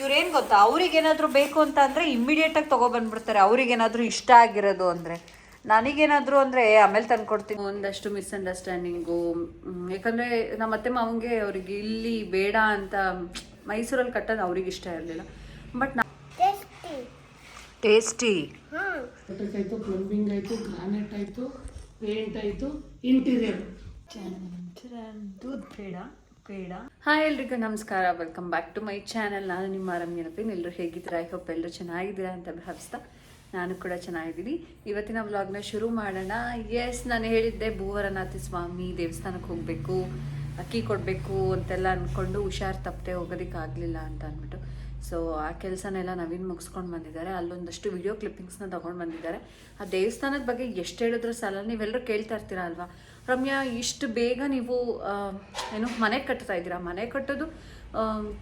ಇವ್ರೇನ್ ಗೊತ್ತಾ? ಅವ್ರಿಗೇನಾದರೂ ಬೇಕು ಅಂತ ಅಂದರೆ ಇಮ್ಮಿಡಿಯೇಟಾಗಿ ತೊಗೊಬಂದ್ಬಿಡ್ತಾರೆ ಅವ್ರಿಗೇನಾದರೂ ಇಷ್ಟ ಆಗಿರೋದು ಅಂದರೆ. ನನಗೇನಾದರೂ ಅಂದರೆ ಆಮೇಲೆ ಆಮೇಲೆ ತಂದ್ಕೊಡ್ತೀನಿ. ಒಂದಷ್ಟು ಮಿಸ್ಅಂಡರ್ಸ್ಟ್ಯಾಂಡಿಂಗು. ಯಾಕಂದರೆ ನಮ್ಮ ಅತ್ತೆ ಮಾವಂಗೆ ಅವ್ರಿಗೆ ಇಲ್ಲಿ ಬೇಡ ಅಂತ ಮೈಸೂರಲ್ಲಿ ಕಟ್ಟೋದು ಅವ್ರಿಗೆ ಇಷ್ಟ ಇರಲಿಲ್ಲ. ಬಟ್ ಟೇಸ್ಟಿ ಆಯ್ತು ಪ್ಲಂಬಿಂಗ್ ಆಯಿತು ಗ್ರಾನೈಟ್ ಆಯಿತು ಪೇಂಟ್ ಆಯಿತು ಇಂಟೀರಿಯರ್ ದೂದ್ ಬೇಡ. ಹಾಯ್ ಎಲ್ರಿಗೂ ನಮಸ್ಕಾರ. Welcome back to my channel ನಾನು ನಿಮ್ಮ ರಮ್ಯನಪಿನ್ ಎಲ್ಲರೂ ಹೇಗಿದ್ದೀರಾ? ಐ ಹೋಪ್ ಎಲ್ಲರೂ ಚೆನ್ನಾಗಿದ್ದೀರಾ ಅಂತ ಭಾವಿಸ್ತಾ ನಾನು ಕೂಡ ಚೆನ್ನಾಗಿದ್ದೀನಿ. ಇವತ್ತಿನ ವ್ಲಾಗ್ನ ಶುರು ಮಾಡೋಣ. ಎಸ್ ನಾನು ಹೇಳಿದ್ದೆ ಭೂವರನಾಥ ಸ್ವಾಮಿ ದೇವಸ್ಥಾನಕ್ಕೆ ಹೋಗಬೇಕು, ಅಕ್ಕಿ ಕೊಡಬೇಕು ಅಂತೆಲ್ಲ ಅಂದ್ಕೊಂಡು ಹುಷಾರು ತಪ್ಪದೆ ಹೋಗೋದಕ್ಕಾಗಲಿಲ್ಲ ಅಂತ ಅಂದ್ಬಿಟ್ಟು. ಸೊ ಆ ಕೆಲಸನೆಲ್ಲ ನವೀನ್ ಮುಗಿಸ್ಕೊಂಡು ಬಂದಿದ್ದಾರೆ. ಅಲ್ಲೊಂದಷ್ಟು ವಿಡಿಯೋ ಕ್ಲಿಪ್ಪಿಂಗ್ಸ್ನ ತೊಗೊಂಡು ಬಂದಿದ್ದಾರೆ. ಆ ದೇವಸ್ಥಾನದ ಬಗ್ಗೆ ಎಷ್ಟು ಹೇಳಿದ್ರು ಸಲ ನೀವೆಲ್ಲರೂ ಕೇಳ್ತಾ ಇರ್ತೀರಾ ಅಲ್ವಾ? ರಮ್ಯಾ, ಇಷ್ಟು ಬೇಗ ನೀವು ಏನು ಮನೆ ಕಟ್ತಾ ಇದ್ದೀರಾ? ಮನೆ ಕಟ್ಟೋದು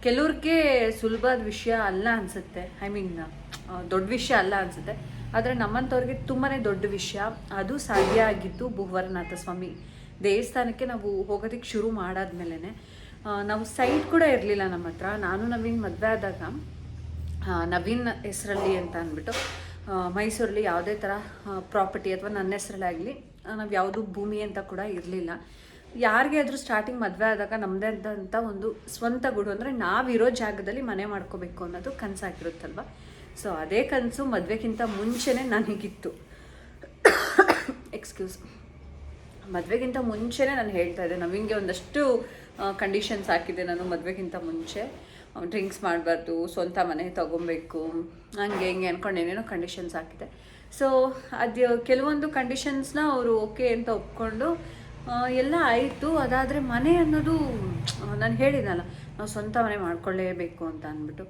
ಕೆಲವ್ರಿಗೆ ಸುಲಭದ ವಿಷಯ ಅಲ್ಲ ಅನಿಸುತ್ತೆ. ಐ ಮೀನ್ ದೊಡ್ಡ ವಿಷಯ ಅಲ್ಲ ಅನಿಸುತ್ತೆ. ಆದರೆ ನಮ್ಮಂಥವ್ರಿಗೆ ತುಂಬಾ ದೊಡ್ಡ ವಿಷಯ. ಅದು ಸಾಧ್ಯ ಆಗಿದ್ದು ಭುವರನಾಥ ಸ್ವಾಮಿ ದೇವಸ್ಥಾನಕ್ಕೆ ನಾವು ಹೋಗೋದಕ್ಕೆ ಶುರು ಮಾಡಾದ್ಮೇಲೆ ನಾವು ಸೈಟ್ ಕೂಡ ಇರಲಿಲ್ಲ ನಮ್ಮ ಹತ್ರ. ನಾನು ನವೀನ್ ಮದುವೆ ಆದಾಗ ನವೀನ್ ಹೆಸರಲ್ಲಿ ಅಂತ ಅಂದ್ಬಿಟ್ಟು ಮೈಸೂರಲ್ಲಿ ಯಾವುದೇ ಥರ ಪ್ರಾಪರ್ಟಿ ಅಥವಾ ನನ್ನ ಹೆಸರಲ್ಲಾಗಲಿ ನಾವು ಯಾವುದು ಭೂಮಿ ಅಂತ ಕೂಡ ಇರಲಿಲ್ಲ. ಯಾರಿಗೆ ಆದರೂ ಸ್ಟಾರ್ಟಿಂಗ್ ಮದುವೆ ಆದಾಗ ನಮ್ಮದೇ ಆದಂಥ ಒಂದು ಸ್ವಂತ ಗುಡು ಅಂದರೆ ನಾವಿರೋ ಜಾಗದಲ್ಲಿ ಮನೆ ಮಾಡ್ಕೋಬೇಕು ಅನ್ನೋದು ಕನಸಾಗಿರುತ್ತಲ್ವ? ಸೊ ಅದೇ ಕನಸು ಮದುವೆಗಿಂತ ಮುಂಚೆನೇ ನನಗಿತ್ತು. ಎಕ್ಸ್ಕ್ಯೂಸ್ ಮದುವೆಗಿಂತ ಮುಂಚೆನೇ ನಾನು ಹೇಳ್ತಾ ಇದ್ದೆ ನವಿಂಗೆ ಒಂದಷ್ಟು ಕಂಡೀಷನ್ಸ್ ಹಾಕಿದ್ದೆ ನಾನು ಮದುವೆಗಿಂತ ಮುಂಚೆ. ಡ್ರಿಂಕ್ಸ್ ಮಾಡಬಾರ್ದು, ಸ್ವಂತ ಮನೆ ತೊಗೊಬೇಕು, ಹಂಗೆ ಹಿಂಗೆ ಅಂದ್ಕೊಂಡು ಏನೇನೋ ಕಂಡೀಷನ್ಸ್ ಹಾಕಿದೆ. ಸೊ ಅದು ಕೆಲವೊಂದು ಕಂಡೀಷನ್ಸ್ನ ಅವರು ಓಕೆ ಅಂತ ಒಪ್ಕೊಂಡು ಎಲ್ಲ ಆಯಿತು. ಅದಾದರೆ ಮನೆ ಅನ್ನೋದು ನಾನು ಹೇಳಿದ್ನಲ್ಲ, ನಾವು ಸ್ವಂತ ಮನೆ ಮಾಡ್ಕೊಳ್ಳೇಬೇಕು ಅಂತ ಅಂದ್ಬಿಟ್ಟು.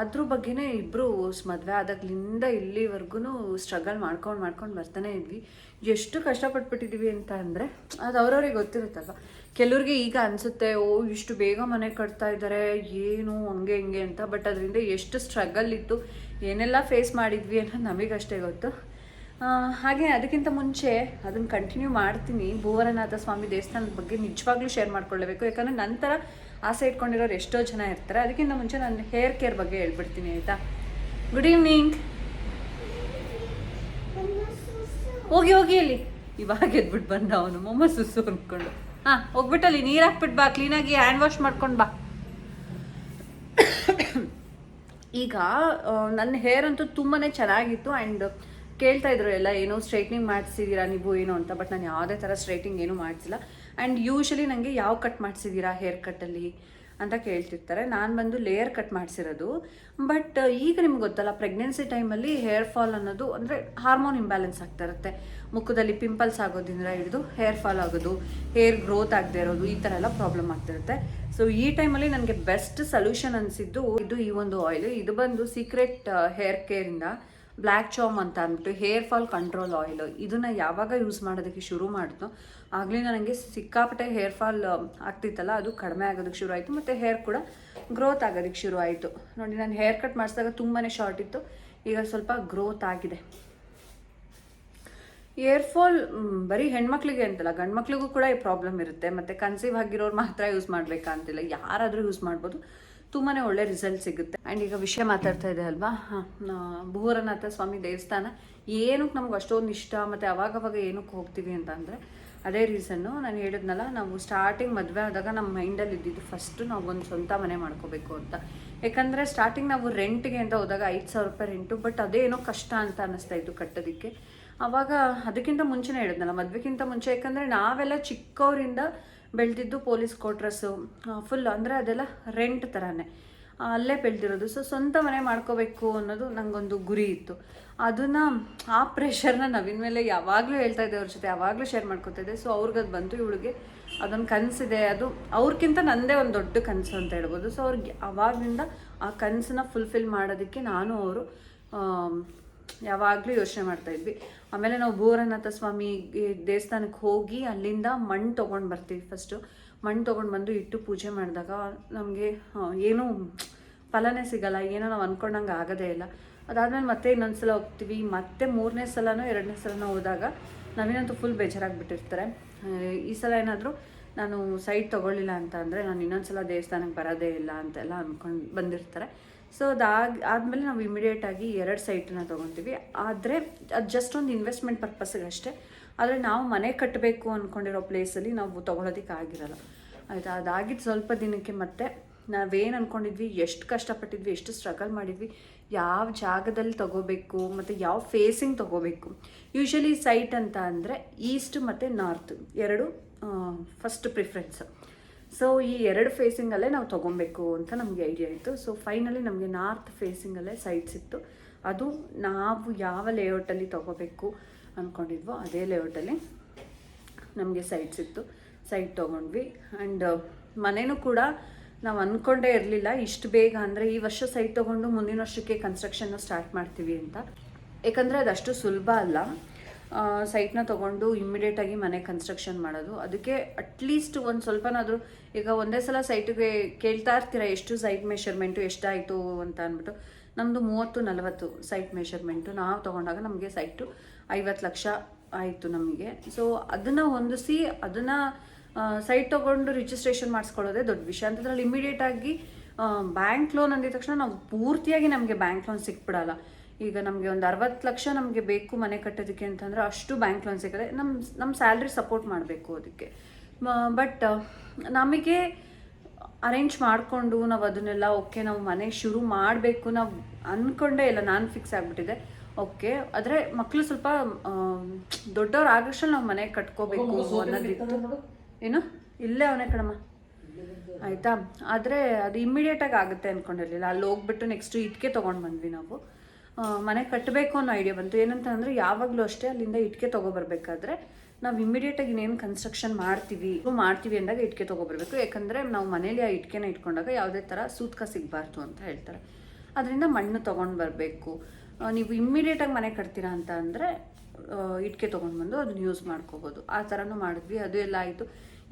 ಅದ್ರ ಬಗ್ಗೆನೇ ಇಬ್ಬರು ಮದುವೆ ಆದಾಗ್ಲಿಂದ ಇಲ್ಲಿವರೆಗೂ ಸ್ಟ್ರಗಲ್ ಮಾಡ್ಕೊಂಡು ಮಾಡ್ಕೊಂಡು ಬರ್ತಾನೆ ಇದ್ವಿ. ಎಷ್ಟು ಕಷ್ಟಪಟ್ಬಿಟ್ಟಿದ್ದೀವಿ ಅಂತ ಅಂದರೆ ಅದು ಅವ್ರವ್ರಿಗೆ ಗೊತ್ತಿರುತ್ತಲ್ವ? ಕೆಲವ್ರಿಗೆ ಈಗ ಅನಿಸುತ್ತೆ, ಓ, ಇಷ್ಟು ಬೇಗ ಮನೆ ಕಟ್ತಾ ಇದ್ದಾರೆ ಏನು ಹಂಗೆ ಹಿಂಗೆ ಅಂತ, ಬಟ್ ಅದರಿಂದ ಎಷ್ಟು ಸ್ಟ್ರಗಲ್ ಇತ್ತು, ಏನೆಲ್ಲ ಫೇಸ್ ಮಾಡಿದ್ವಿ ಅನ್ನೋದು ನಮಗಷ್ಟೇ ಗೊತ್ತು. ಹಾಗೆ ಅದಕ್ಕಿಂತ ಮುಂಚೆ ಅದನ್ನು ಕಂಟಿನ್ಯೂ ಮಾಡ್ತೀನಿ. ಭುವರನಾಥ ಸ್ವಾಮಿ ದೇವಸ್ಥಾನದ ಬಗ್ಗೆ ನಿಜವಾಗ್ಲೂ ಶೇರ್ ಮಾಡ್ಕೊಳ್ಳಬೇಕು. ಯಾಕಂದರೆ ನಂತರ ಆಸೆ ಇಟ್ಕೊಂಡಿರೋರು ಎಷ್ಟೋ ಜನ ಇರ್ತಾರೆ. ಅದಕ್ಕಿಂತ ಮುಂಚೆ ನಾನು ಹೇರ್ ಕೇರ್ ಬಗ್ಗೆ ಹೇಳ್ಬಿಡ್ತೀನಿ, ಆಯಿತಾ? ಗುಡ್ ಈವ್ನಿಂಗ್ ಹೋಗಿ ಹೋಗಿ ಅಲ್ಲಿ ಇವಾಗ ಎದ್ಬಿಟ್ಟು ಬಂದ ಅವನು, ಮೊಮ್ಮ ಸುಸ್ಸು ಅಂದ್ಕೊಂಡು. ಹಾಂ ಹೋಗ್ಬಿಟ್ಟಲ್ಲಿ ನೀರು ಹಾಕ್ಬಿಟ್ಟು ಬಾ ಕ್ಲೀನಾಗಿ ಹ್ಯಾಂಡ್ ವಾಶ್ ಮಾಡ್ಕೊಂಡು ಬಾ. ಈಗ ನನ್ನ ಹೇರ್ ಅಂತೂ ತುಂಬಾ ಚೆನ್ನಾಗಿತ್ತು ಆ್ಯಂಡ್ ಕೇಳ್ತಾ ಇದ್ರು ಎಲ್ಲ, ಏನೋ ಸ್ಟ್ರೈಟ್ನಿಂಗ್ ಮಾಡಿಸಿದ್ದೀರಾ ನೀವು, ಏನು ಅಂತ ಬಟ್ ನಾನು ಯಾವುದೇ ಥರ ಸ್ಟ್ರೈಟಿಂಗ್ ಏನೂ ಮಾಡಿಸಿಲ್ಲ. ಆ್ಯಂಡ್ ಯೂಶಲಿ ನನಗೆ ಯಾವ ಕಟ್ ಮಾಡಿಸಿದ್ದೀರಾ ಹೇರ್ ಕಟ್ಟಲ್ಲಿ ಅಂತ ಕೇಳ್ತಿರ್ತಾರೆ. ನಾನು ಬಂದು ಲೇಯರ್ ಕಟ್ ಮಾಡಿಸಿರೋದು. ಬಟ್ ಈಗ ನಿಮ್ಗೆ ಗೊತ್ತಲ್ಲ ಪ್ರೆಗ್ನೆನ್ಸಿ ಟೈಮಲ್ಲಿ ಹೇರ್ ಫಾಲ್ ಅನ್ನೋದು ಅಂದರೆ ಹಾರ್ಮೋನ್ ಇಂಬ್ಯಾಲೆನ್ಸ್ ಆಗ್ತಾ ಇರುತ್ತೆ. ಮುಖದಲ್ಲಿ ಪಿಂಪಲ್ಸ್ ಆಗೋದ್ರಿಂದ ಹಿಡಿದು ಹೇರ್ ಫಾಲ್ ಆಗೋದು ಹೇರ್ ಗ್ರೋತ್ ಆಗದೆ ಇರೋದು, ಈ ಥರ ಎಲ್ಲ ಪ್ರಾಬ್ಲಮ್ ಆಗ್ತಿರುತ್ತೆ ಸೊ ಈ ಟೈಮಲ್ಲಿ ನನಗೆ ಬೆಸ್ಟ್ ಸೊಲ್ಯೂಷನ್ ಅನಿಸಿದ್ದು ಇದು ಈ ಒಂದು ಆಯಿಲ್ ಇದು ಬಂದು ಸೀಕ್ರೆಟ್ ಹೇರ್ ಕೇರಿಂದ ಬ್ಲ್ಯಾಕ್ ಚಾಮ್ ಅಂತ ಅಂದ್ಬಿಟ್ಟು ಹೇರ್ ಫಾಲ್ ಕಂಟ್ರೋಲ್ ಆಯಿಲ್ ಇದನ್ನ ಯಾವಾಗ ಯೂಸ್ ಮಾಡೋದಕ್ಕೆ ಶುರು ಮಾಡಿತು ಆಗಲೇ ನನಗೆ ಸಿಕ್ಕಾಪಟ್ಟೆ ಹೇರ್ ಫಾಲ್ ಆಗ್ತಿತ್ತಲ್ಲ, ಅದು ಕಡಿಮೆ ಆಗೋದಕ್ಕೆ ಶುರು ಆಯಿತು. ಮತ್ತು ಹೇರ್ ಕೂಡ ಗ್ರೋತ್ ಆಗೋದಕ್ಕೆ ಶುರು ಆಯಿತು. ನೋಡಿ, ನಾನು ಹೇರ್ ಕಟ್ ಮಾಡಿಸಿದಾಗ ತುಂಬಾ ಶಾರ್ಟ್ ಇತ್ತು. ಈಗ ಸ್ವಲ್ಪ ಗ್ರೋತ್ ಆಗಿದೆ. ಏರ್ ಫಾಲ್ ಬರೀ ಹೆಣ್ಮಕ್ಳಿಗೆ ಅಂತಲ್ಲ ಗಂಡು ಮಕ್ಳಿಗೂ ಕೂಡ ಈ ಪ್ರಾಬ್ಲಮ್ ಇರುತ್ತೆ. ಮತ್ತು ಕನ್ಸೀವ್ ಆಗಿರೋರು ಮಾತ್ರ ಯೂಸ್ ಮಾಡಬೇಕಂತಿಲ್ಲ ಯಾರಾದರೂ ಯೂಸ್ ಮಾಡ್ಬೋದು. ತುಂಬಾ ಒಳ್ಳೆ ರಿಸಲ್ಟ್ ಸಿಗುತ್ತೆ. ಆ್ಯಂಡ್ ಈಗ ವಿಷಯ ಮಾತಾಡ್ತಾ ಇದೆ ಅಲ್ವಾ? ಹಾಂ ಭೂರನಾಥ ಸ್ವಾಮಿ ದೇವಸ್ಥಾನ. ಏನಕ್ಕೆ ನಮ್ಗೆ ಅಷ್ಟೊಂದು ಇಷ್ಟ, ಮತ್ತು ಅವಾಗವಾಗ ಏನಕ್ಕೆ ಹೋಗ್ತೀವಿ ಅಂತ ಅಂದರೆ ಅದೇ ರೀಸನ್ನು ನಾನು ಹೇಳಿದ್ನಲ್ಲ, ನಾವು ಸ್ಟಾರ್ಟಿಂಗ್ ಮದುವೆ ಆದಾಗ ನಮ್ಮ ಮೈಂಡಲ್ಲಿ ಇದ್ದಿದ್ದು ಫಸ್ಟು ನಾವು ಒಂದು ಸ್ವಂತ ಮನೆ ಮಾಡ್ಕೋಬೇಕು ಅಂತ. ಯಾಕಂದರೆ ಸ್ಟಾರ್ಟಿಂಗ್ ನಾವು ರೆಂಟ್ಗೆ ಅಂತ ಹೋದಾಗ ಐದು ಸಾವಿರ ರೂಪಾಯಿ ರೆಂಟು ಬಟ್ ಅದೇನೋ ಕಷ್ಟ ಅಂತ ಅನ್ನಿಸ್ತಾ ಇತ್ತು ಕಟ್ಟೋದಕ್ಕೆ. ಅವಾಗ ಅದಕ್ಕಿಂತ ಮುಂಚೆನೇ ಹೇಳಿದ್ನಲ್ಲ ಮದುವೆಗಿಂತ ಮುಂಚೆ, ಯಾಕಂದರೆ ನಾವೆಲ್ಲ ಚಿಕ್ಕವರಿಂದ ಬೆಳೆದಿದ್ದು ಪೊಲೀಸ್ ಕ್ವಾರ್ಟ್ರಸ್ಸು ಫುಲ್ ಅಂದರೆ ಅದೆಲ್ಲ ರೆಂಟ್ ಥರನೇ ಅಲ್ಲೇ ಬೆಳೆದಿರೋದು. ಸೊ ಸ್ವಂತ ಮನೆ ಮಾಡ್ಕೋಬೇಕು ಅನ್ನೋದು ನನಗೊಂದು ಗುರಿ ಇತ್ತು. ಅದನ್ನು, ಆ ಪ್ರೆಷರ್ನ ನವೀನ್ ಮೇಲೆ ಯಾವಾಗಲೂ ಹೇಳ್ತಾ ಇದ್ದೆ, ಅವ್ರ ಜೊತೆ ಯಾವಾಗಲೂ ಶೇರ್ ಮಾಡ್ಕೊತಾ ಇದ್ದೆ. ಸೊ ಅವ್ರಿಗೆ ಬಂತು, ಇವಳಿಗೆ ಅದೊಂದು ಕನಸಿದೆ. ಅದು ಅವ್ರಿಗಿಂತ ನನ್ನದೇ ಒಂದು ದೊಡ್ಡ ಕನಸು ಅಂತ ಹೇಳ್ಬೋದು. ಸೊ ಅವ್ರಿಗೆ ಅವಾಗಿಂದ ಆ ಕನಸನ್ನ ಫುಲ್ಫಿಲ್ ಮಾಡೋದಕ್ಕೆ ನಾನು ಅವರು ಯಾವಾಗಲೂ ಯೋಚನೆ ಮಾಡ್ತಾ ಇದ್ವಿ. ಆಮೇಲೆ ನಾವು ಭೂರನಾಥ ಸ್ವಾಮಿ ದೇವಸ್ಥಾನಕ್ಕೆ ಹೋಗಿ ಅಲ್ಲಿಂದ ಮಣ್ಣು ತೊಗೊಂಡು ಬರ್ತೀವಿ ಫಸ್ಟು ಮಣ್ಣು ತೊಗೊಂಡು ಬಂದು ಇಟ್ಟು ಪೂಜೆ ಮಾಡಿದಾಗ ನಮಗೆ ಏನೂ ಫಲನೇ ಸಿಗಲ್ಲ, ಏನೋ ನಾವು ಅಂದ್ಕೊಂಡಂಗೆ ಆಗೋದೇ ಇಲ್ಲ. ಅದಾದಮೇಲೆ ಮತ್ತೆ ಇನ್ನೊಂದು ಸಲ ಹೋಗ್ತೀವಿ. ಮತ್ತೆ ಮೂರನೇ ಸಲನೋ, ಎರಡನೇ ಸಲನೋ ಹೋದಾಗ ನಾವೇನಂತೂ ಫುಲ್ ಬೇಜಾರಾಗಿ ಬಿಟ್ಟಿರ್ತಾರೆ ಈ ಸಲ ಏನಾದರೂ ನಾನು ಸೈಟ್ ತೊಗೊಳ್ಳಿಲ್ಲ ಅಂತ ಅಂದರೆ ನಾನು ಇನ್ನೊಂದು ಸಲ ದೇವಸ್ಥಾನಕ್ಕೆ ಬರೋದೇ ಇಲ್ಲ ಅಂತೆಲ್ಲ ಅಂದ್ಕೊಂಡು ಬಂದಿರ್ತಾರೆ. ಸೊ ಅದಾದ ಆದಮೇಲೆ ನಾವು ಇಮಿಡಿಯೇಟಾಗಿ ಎರಡು ಸೈಟನ್ನ ತೊಗೊತೀವಿ. ಆದರೆ, ಅದು ಜಸ್ಟ್ ಒಂದು ಇನ್ವೆಸ್ಟ್ಮೆಂಟ್ ಪರ್ಪಸ್ಗೆ ಅಷ್ಟೇ. ಆದರೆ ನಾವು ಮನೆ ಕಟ್ಟಬೇಕು ಅಂದ್ಕೊಂಡಿರೋ ಪ್ಲೇಸಲ್ಲಿ ನಾವು ತೊಗೊಳೋದಕ್ಕೆ ಆಗಿರಲ್ಲ. ಆಯಿತಾ? ಅದಾಗಿದ್ದು ಸ್ವಲ್ಪ ದಿನಕ್ಕೆ ಮತ್ತೆ ನಾವೇನು ಅಂದ್ಕೊಂಡಿದ್ವಿ ಎಷ್ಟು ಕಷ್ಟಪಟ್ಟಿದ್ವಿ? ಎಷ್ಟು ಸ್ಟ್ರಗಲ್ ಮಾಡಿದ್ವಿ? ಯಾವ ಜಾಗದಲ್ಲಿ ತಗೋಬೇಕು? ಮತ್ತು ಯಾವ ಫೇಸಿಂಗ್ ತಗೋಬೇಕು? ಯೂಶಲಿ ಸೈಟ್ ಅಂತ ಅಂದರೆ ಈಸ್ಟ್ ಮತ್ತು ನಾರ್ತ್ ಎರಡು ಫಸ್ಟ್ ಪ್ರಿಫರೆನ್ಸ್ ಸೊ ಈ ಎರಡು ಫೇಸಿಂಗಲ್ಲೇ ನಾವು ತೊಗೊಬೇಕು ಅಂತ ನಮಗೆ ಐಡಿಯಾ ಇತ್ತು. ಸೊ ಫೈನಲಿ ನಮಗೆ ನಾರ್ತ್ ಫೇಸಿಂಗಲ್ಲೇ ಸೈಡ್ಸ್ ಇತ್ತು. ಅದು ನಾವು ಯಾವ ಲೇಔಟಲ್ಲಿ ತೊಗೋಬೇಕು ಅಂದ್ಕೊಂಡಿದ್ವೋ ಅದೇ ಲೇಔಟಲ್ಲಿ ನಮಗೆ ಸೈಡ್ಸ್ ಇತ್ತು. ಸೈಟ್ ತೊಗೊಂಡ್ವಿ. ಆ್ಯಂಡ್ ಮನೇನೂ ಕೂಡ ನಾವು ಅಂದ್ಕೊಂಡೇ ಇರಲಿಲ್ಲ ಇಷ್ಟು ಬೇಗ ಅಂದರೆ ಈ ವರ್ಷ ಸೈಟ್ ತೊಗೊಂಡು ಮುಂದಿನ ವರ್ಷಕ್ಕೆ ಕನ್ಸ್ಟ್ರಕ್ಷನ್ನ ಸ್ಟಾರ್ಟ್ ಮಾಡ್ತೀವಿ ಅಂತ. ಯಾಕಂದರೆ ಅದಷ್ಟು ಸುಲಭ ಅಲ್ಲ. ಸೈಟ್ನ ತೊಗೊಂಡು ಇಮ್ಮಿಡಿಯೇಟಾಗಿ ಮನೆ ಕನ್ಸ್ಟ್ರಕ್ಷನ್ ಮಾಡೋದು. ಅದಕ್ಕೆ ಅಟ್ಲೀಸ್ಟ್ ಒಂದು ಸ್ವಲ್ಪನಾದರೂ ಈಗ ಒಂದೇ ಸಲ ಸೈಟಿಗೆ ಕೇಳ್ತಾ ಇರ್ತೀರ, ಎಷ್ಟು ಸೈಟ್ ಮೆಷರ್ಮೆಂಟು ಎಷ್ಟಾಯಿತು? ಅಂತ ಅಂದ್ಬಿಟ್ಟು. ನಮ್ಮದು ಮೂವತ್ತು, ನಲವತ್ತು ಸೈಟ್ ಮೆಷರ್ಮೆಂಟು ನಾವು ತೊಗೊಂಡಾಗ ನಮಗೆ ಸೈಟು ಐವತ್ತು ಲಕ್ಷ ಆಯಿತು ನಮಗೆ. ಸೊ ಅದನ್ನು ಹೊಂದಿಸಿ, ಅದನ್ನು ಸೈಟ್ ತೊಗೊಂಡು ರಿಜಿಸ್ಟ್ರೇಷನ್ ಮಾಡಿಸ್ಕೊಳ್ಳೋದೇ ದೊಡ್ಡ ವಿಷಯ. ಅಂತಂದ್ರಲ್ಲಿ ಇಮಿಡಿಯೇಟಾಗಿ ಬ್ಯಾಂಕ್ ಲೋನ್ ಅಂದಿದ ತಕ್ಷಣ ನಾವು ಪೂರ್ತಿಯಾಗಿ ನಮಗೆ ಬ್ಯಾಂಕ್ ಲೋನ್ ಸಿಕ್ಬಿಡಲ್ಲ. ಈಗ ನಮಗೆ ಒಂದು ಅರವತ್ತು ಲಕ್ಷ ನಮಗೆ ಬೇಕು ಮನೆ ಕಟ್ಟೋದಕ್ಕೆ ಅಂತಂದ್ರೆ ಅಷ್ಟು ಬ್ಯಾಂಕ್ ಲೋನ್ ಸಿಗುತ್ತೆ ನಮ್ಮ ನಮ್ಮ ಸ್ಯಾಲ್ರಿ ಸಪೋರ್ಟ್ ಮಾಡಬೇಕು ಅದಕ್ಕೆ. ಬಟ್ ನಮಗೆ ಅರೇಂಜ್ ಮಾಡಿಕೊಂಡು ನಾವು ಅದನ್ನೆಲ್ಲ ಓಕೆ ನಾವು ಮನೆ ಶುರು ಮಾಡಬೇಕು ನಾವು ಅಂದ್ಕೊಂಡೇ ಇಲ್ಲ ನಾನು ಫಿಕ್ಸ್ ಆಗಿಬಿಟ್ಟಿದೆ. ಓಕೆ ಆದರೆ ಮಕ್ಕಳು ಸ್ವಲ್ಪ ದೊಡ್ಡವ್ರು ಆಗಷ್ಟಲ್ಲಿ ನಾವು ಮನೆ ಕಟ್ಕೋಬೇಕು ಅನ್ನೋದಿತ್ತು. ಏನು? ಇಲ್ಲೇ ಅವನೇ ಕಣಮ್ಮ. ಆಯಿತಾ? ಆದರೆ ಅದು ಇಮ್ಮಿಡಿಯೇಟಾಗಿ ಆಗುತ್ತೆ ಅಂದ್ಕೊಂಡಿರಲಿಲ್ಲ ಅಲ್ಲಿ ಹೋಗ್ಬಿಟ್ಟು ನೆಕ್ಸ್ಟು ಇಟ್ಕೆ ತೊಗೊಂಡು ಬಂದ್ವಿ ನಾವು. ಮನೆ ಕಟ್ಟಬೇಕು ಅನ್ನೋ ಐಡಿಯಾ ಬಂತು. ಏನಂತ ಅಂದರೆ ಯಾವಾಗಲೂ ಅಷ್ಟೇ ಅಲ್ಲಿಂದ ಇಟ್ಕೆ ತೊಗೊಬರ್ಬೇಕಾದ್ರೆ ನಾವು ಇಮ್ಮಿಡಿಯೇಟಾಗಿ ಇನ್ನೇನು ಕನ್ಸ್ಟ್ರಕ್ಷನ್ ಮಾಡ್ತೀವಿ ಮಾಡ್ತೀವಿ ಅಂದಾಗ ಇಟ್ಕೆ ತೊಗೊಬರ್ಬೇಕು. ಯಾಕಂದರೆ ನಾವು ಮನೇಲಿ ಆ ಇಟ್ಕೆನ ಇಟ್ಕೊಂಡಾಗ ಯಾವುದೇ ಥರ ಸೂತ್ಕ ಸಿಗಬಾರ್ದು ಅಂತ ಹೇಳ್ತಾರೆ. ಅದರಿಂದ ಮಣ್ಣು ತೊಗೊಂಡು ಬರಬೇಕು ನೀವು ಇಮ್ಮಿಡಿಯೇಟಾಗಿ ಮನೆ ಕಟ್ತೀರಾ ಅಂತ ಅಂದರೆ ಇಟ್ಕೆ ತೊಗೊಂಡು ಬಂದು ಅದನ್ನ ಯೂಸ್ ಮಾಡ್ಕೋಬೋದು. ಆ ಥರನೂ ಮಾಡಿದ್ವಿ, ಅದು ಎಲ್ಲ ಆಯಿತು.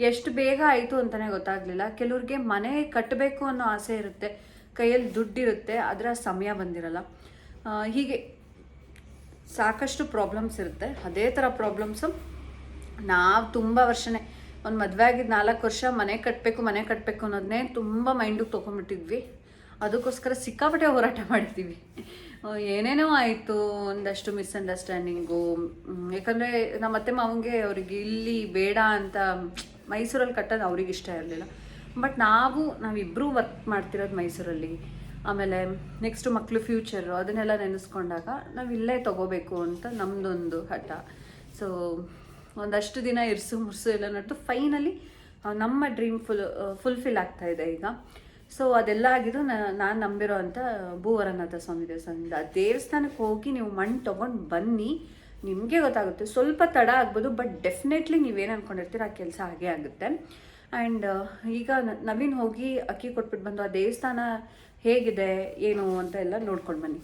ಎಷ್ಟು ಬೇಗ ಆಯಿತು ಅಂತಲೇ ಗೊತ್ತಾಗಲಿಲ್ಲ. ಕೆಲವ್ರಿಗೆ ಮನೆ ಕಟ್ಟಬೇಕು ಅನ್ನೋ ಆಸೆ ಇರುತ್ತೆ, ಕೈಯಲ್ಲಿ ದುಡ್ಡಿರುತ್ತೆ ಅದರ ಸಮಯ ಬಂದಿರಲ್ಲ. ಹೀಗೆ ಸಾಕಷ್ಟು ಪ್ರಾಬ್ಲಮ್ಸ್ ಇರುತ್ತೆ. ಅದೇ ಥರ ಪ್ರಾಬ್ಲಮ್ಸು ನಾವು ತುಂಬ ವರ್ಷನೇ ಒಂದು ಮದುವೆ ಆಗಿದ್ದು ನಾಲ್ಕು ವರ್ಷ ಮನೆ ಕಟ್ಟಬೇಕು ಮನೆ ಕಟ್ಟಬೇಕು ಅನ್ನೋದನ್ನೇ ತುಂಬ ಮೈಂಡಿಗೆ ತೊಗೊಂಡ್ಬಿಟ್ಟಿದ್ವಿ. ಅದಕ್ಕೋಸ್ಕರ ಸಿಕ್ಕಾಪಟ್ಟೆ ಹೋರಾಟ ಮಾಡ್ತೀವಿ ಏನೇನೋ ಆಯಿತು, ಒಂದಷ್ಟು ಮಿಸ್ಅಂಡರ್ಸ್ಟ್ಯಾಂಡಿಂಗು ಯಾಕಂದರೆ ನಮ್ಮ ಅತ್ತೆ ಮಾವಂಗೆ ಅವ್ರಿಗೆ ಇಲ್ಲಿ ಬೇಡ ಅಂತ ಮೈಸೂರಲ್ಲಿ ಕಟ್ಟೋದು ಅವ್ರಿಗೆ ಇಷ್ಟ ಇರಲಿಲ್ಲ. ಬಟ್ ನಾವು ನಾವಿಬ್ಬರೂ ವರ್ಕ್ ಮಾಡ್ತಿರೋದು ಮೈಸೂರಲ್ಲಿ. ಆಮೇಲೆ ನೆಕ್ಸ್ಟ್ ಮಕ್ಕಳು ಫ್ಯೂಚರು ಅದನ್ನೆಲ್ಲ ನೆನೆಸ್ಕೊಂಡಾಗ ನಾವು ಇಲ್ಲೇ ತಗೋಬೇಕು ಅಂತ ನಮ್ದೊಂದು ಹಠ. ಸೊ ಒಂದಷ್ಟು ದಿನ ಇರ್ಸು ಮುರ್ಸು ಎಲ್ಲ ನಟ್ಟು ಫೈನಲಿ ನಮ್ಮ ಡ್ರೀಮ್ ಫುಲ್ ಫುಲ್ಫಿಲ್ ಆಗ್ತಾ ಇದೆ ಈಗ. ಸೊ ಅದೆಲ್ಲ ಆಗಿದ್ದು ನಾನು ನಂಬಿರೋ ಅಂಥ ಭೂವರನಾಥ ಸ್ವಾಮಿ ದೇವಸ್ಥಾನದಿಂದ ಆ ದೇವಸ್ಥಾನಕ್ಕೆ ಹೋಗಿ ನೀವು ಮಣ್ಣು ತೊಗೊಂಡು ಬನ್ನಿ. ನಿಮಗೆ ಗೊತ್ತಾಗುತ್ತೆ. ಸ್ವಲ್ಪ ತಡ ಆಗ್ಬೋದು ಬಟ್ ಡೆಫಿನೆಟ್ಲಿ ನೀವೇನು ಅಂದ್ಕೊಂಡಿರ್ತೀರ ಆ ಕೆಲಸ ಹಾಗೆ ಆಗುತ್ತೆ. ಆ್ಯಂಡ್ ಈಗ ನವೀನ್ ಹೋಗಿ ಅಕ್ಕಿ ಕೊಟ್ಬಿಟ್ಟು ಬಂದು ಆ ದೇವಸ್ಥಾನ ಹೇಗಿದೆ, ಏನು ಅಂತ ಎಲ್ಲ ನೋಡ್ಕೊಂಡು ಬನ್ನಿ.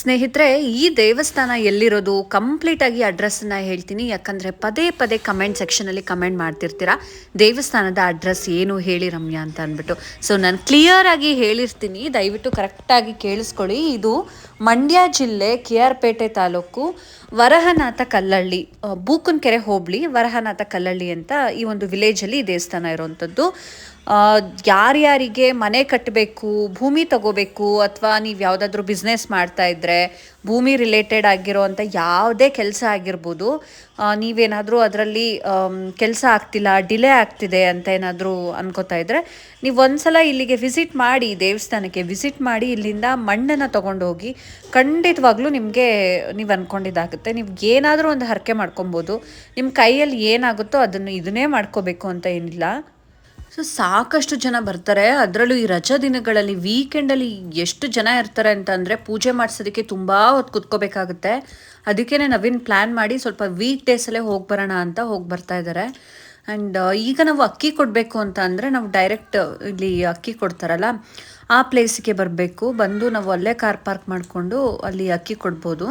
ಸ್ನೇಹಿತರೆ, ಈ ದೇವಸ್ಥಾನ ಎಲ್ಲಿರೋದು? ಕಂಪ್ಲೀಟಾಗಿ ಅಡ್ರೆಸ್ಸನ್ನ ಹೇಳ್ತೀನಿ. ಯಾಕಂದರೆ ಪದೇ ಪದೇ ಕಮೆಂಟ್ ಸೆಕ್ಷನಲ್ಲಿ ಕಮೆಂಟ್ ಮಾಡ್ತಿರ್ತೀರಾ? ದೇವಸ್ಥಾನದ ಅಡ್ರೆಸ್ ಏನು ಹೇಳಿ ರಮ್ಯಾ ಅಂತ ಅಂದ್ಬಿಟ್ಟು. ಸೊ ನಾನು ಕ್ಲಿಯರಾಗಿ ಹೇಳಿರ್ತೀನಿ. ದಯವಿಟ್ಟು ಕರೆಕ್ಟಾಗಿ ಕೇಳಿಸ್ಕೊಳ್ಳಿ. ಇದು ಮಂಡ್ಯ ಜಿಲ್ಲೆ ಕೆ ಆರ್ ಪೇಟೆ ತಾಲೂಕು ವರಹನಾಥ ಕಲ್ಲಳ್ಳಿ ಬೂಕನ್ ಕೆರೆ ಹೋಬಳಿ ವರಹನಾಥ ಕಲ್ಲಳ್ಳಿ ಅಂತ ಈ ಒಂದು ವಿಲೇಜಲ್ಲಿ ದೇವಸ್ಥಾನ ಇರುವಂಥದ್ದು. ಯಾರ್ಯಾರಿಗೆ ಮನೆ ಕಟ್ಟಬೇಕು ಭೂಮಿ ತಗೋಬೇಕು, ಅಥವಾ ನೀವು ಯಾವುದಾದ್ರೂ ಬಿಸ್ನೆಸ್ ಮಾಡ್ತಾ ಇದ್ದರೆ ಭೂಮಿ ರಿಲೇಟೆಡ್ ಆಗಿರೋವಂಥ ಯಾವುದೇ ಕೆಲಸ ಆಗಿರ್ಬೋದು ನೀವೇನಾದರೂ ಅದರಲ್ಲಿ ಕೆಲಸ ಆಗ್ತಿಲ್ಲ ಡಿಲೇ ಆಗ್ತಿದೆ ಅಂತ ಏನಾದರೂ ಅನ್ಕೋತಾ ಇದ್ದರೆ ನೀವು ಒಂದ್ಸಲ ಇಲ್ಲಿಗೆ ವಿಸಿಟ್ ಮಾಡಿ, ದೇವಸ್ಥಾನಕ್ಕೆ ವಿಸಿಟ್ ಮಾಡಿ, ಇಲ್ಲಿಂದ ಮಣ್ಣನ್ನು ತೊಗೊಂಡೋಗಿ ಖಂಡಿತವಾಗ್ಲೂ ನಿಮಗೆ ನೀವು ಅಂದ್ಕೊಂಡಿದ್ದಾಗುತ್ತೆ ನೀವು ಏನಾದರೂ ಒಂದು ಹರಕೆ ಮಾಡ್ಕೊಬೋದು ನಿಮ್ಮ ಕೈಯಲ್ಲಿ ಏನಾಗುತ್ತೋ ಅದನ್ನು ಇದನ್ನೇ ಮಾಡ್ಕೋಬೇಕು ಅಂತ ಏನಿಲ್ಲ. ಸೊ ಸಾಕಷ್ಟು ಜನ ಬರ್ತಾರೆ. ಅದರಲ್ಲೂ ಈ ರಜಾ ದಿನಗಳಲ್ಲಿ ವೀಕೆಂಡಲ್ಲಿ ಎಷ್ಟು ಜನ ಇರ್ತಾರೆ ಅಂತಂದರೆ ಪೂಜೆ ಮಾಡಿಸೋದಕ್ಕೆ ತುಂಬ ಹೊತ್ತು ಕುತ್ಕೋಬೇಕಾಗುತ್ತೆ. ಅದಕ್ಕೇ ನವೀನ್ ಪ್ಲ್ಯಾನ್ ಮಾಡಿ ಸ್ವಲ್ಪ ವೀಕ್ ಡೇಸಲ್ಲೇ ಹೋಗಿ ಬರೋಣ ಅಂತ ಹೋಗಿ ಬರ್ತಾ ಇದ್ದಾರೆ ಆ್ಯಂಡ್ ಈಗ ನಾವು ಅಕ್ಕಿ ಕೊಡಬೇಕು ಅಂತ ಅಂದರೆ ನಾವು ಡೈರೆಕ್ಟ್ ಇಲ್ಲಿ ಅಕ್ಕಿ ಕೊಡ್ತಾರಲ್ಲ, ಆ ಪ್ಲೇಸಿಗೆ ಬರಬೇಕು. ಬಂದು ನಾವು ಅಲ್ಲೇ ಕಾರ್ ಪಾರ್ಕ್ ಮಾಡಿಕೊಂಡು ಅಲ್ಲಿ ಅಕ್ಕಿ ಕೊಡ್ಬೋದು.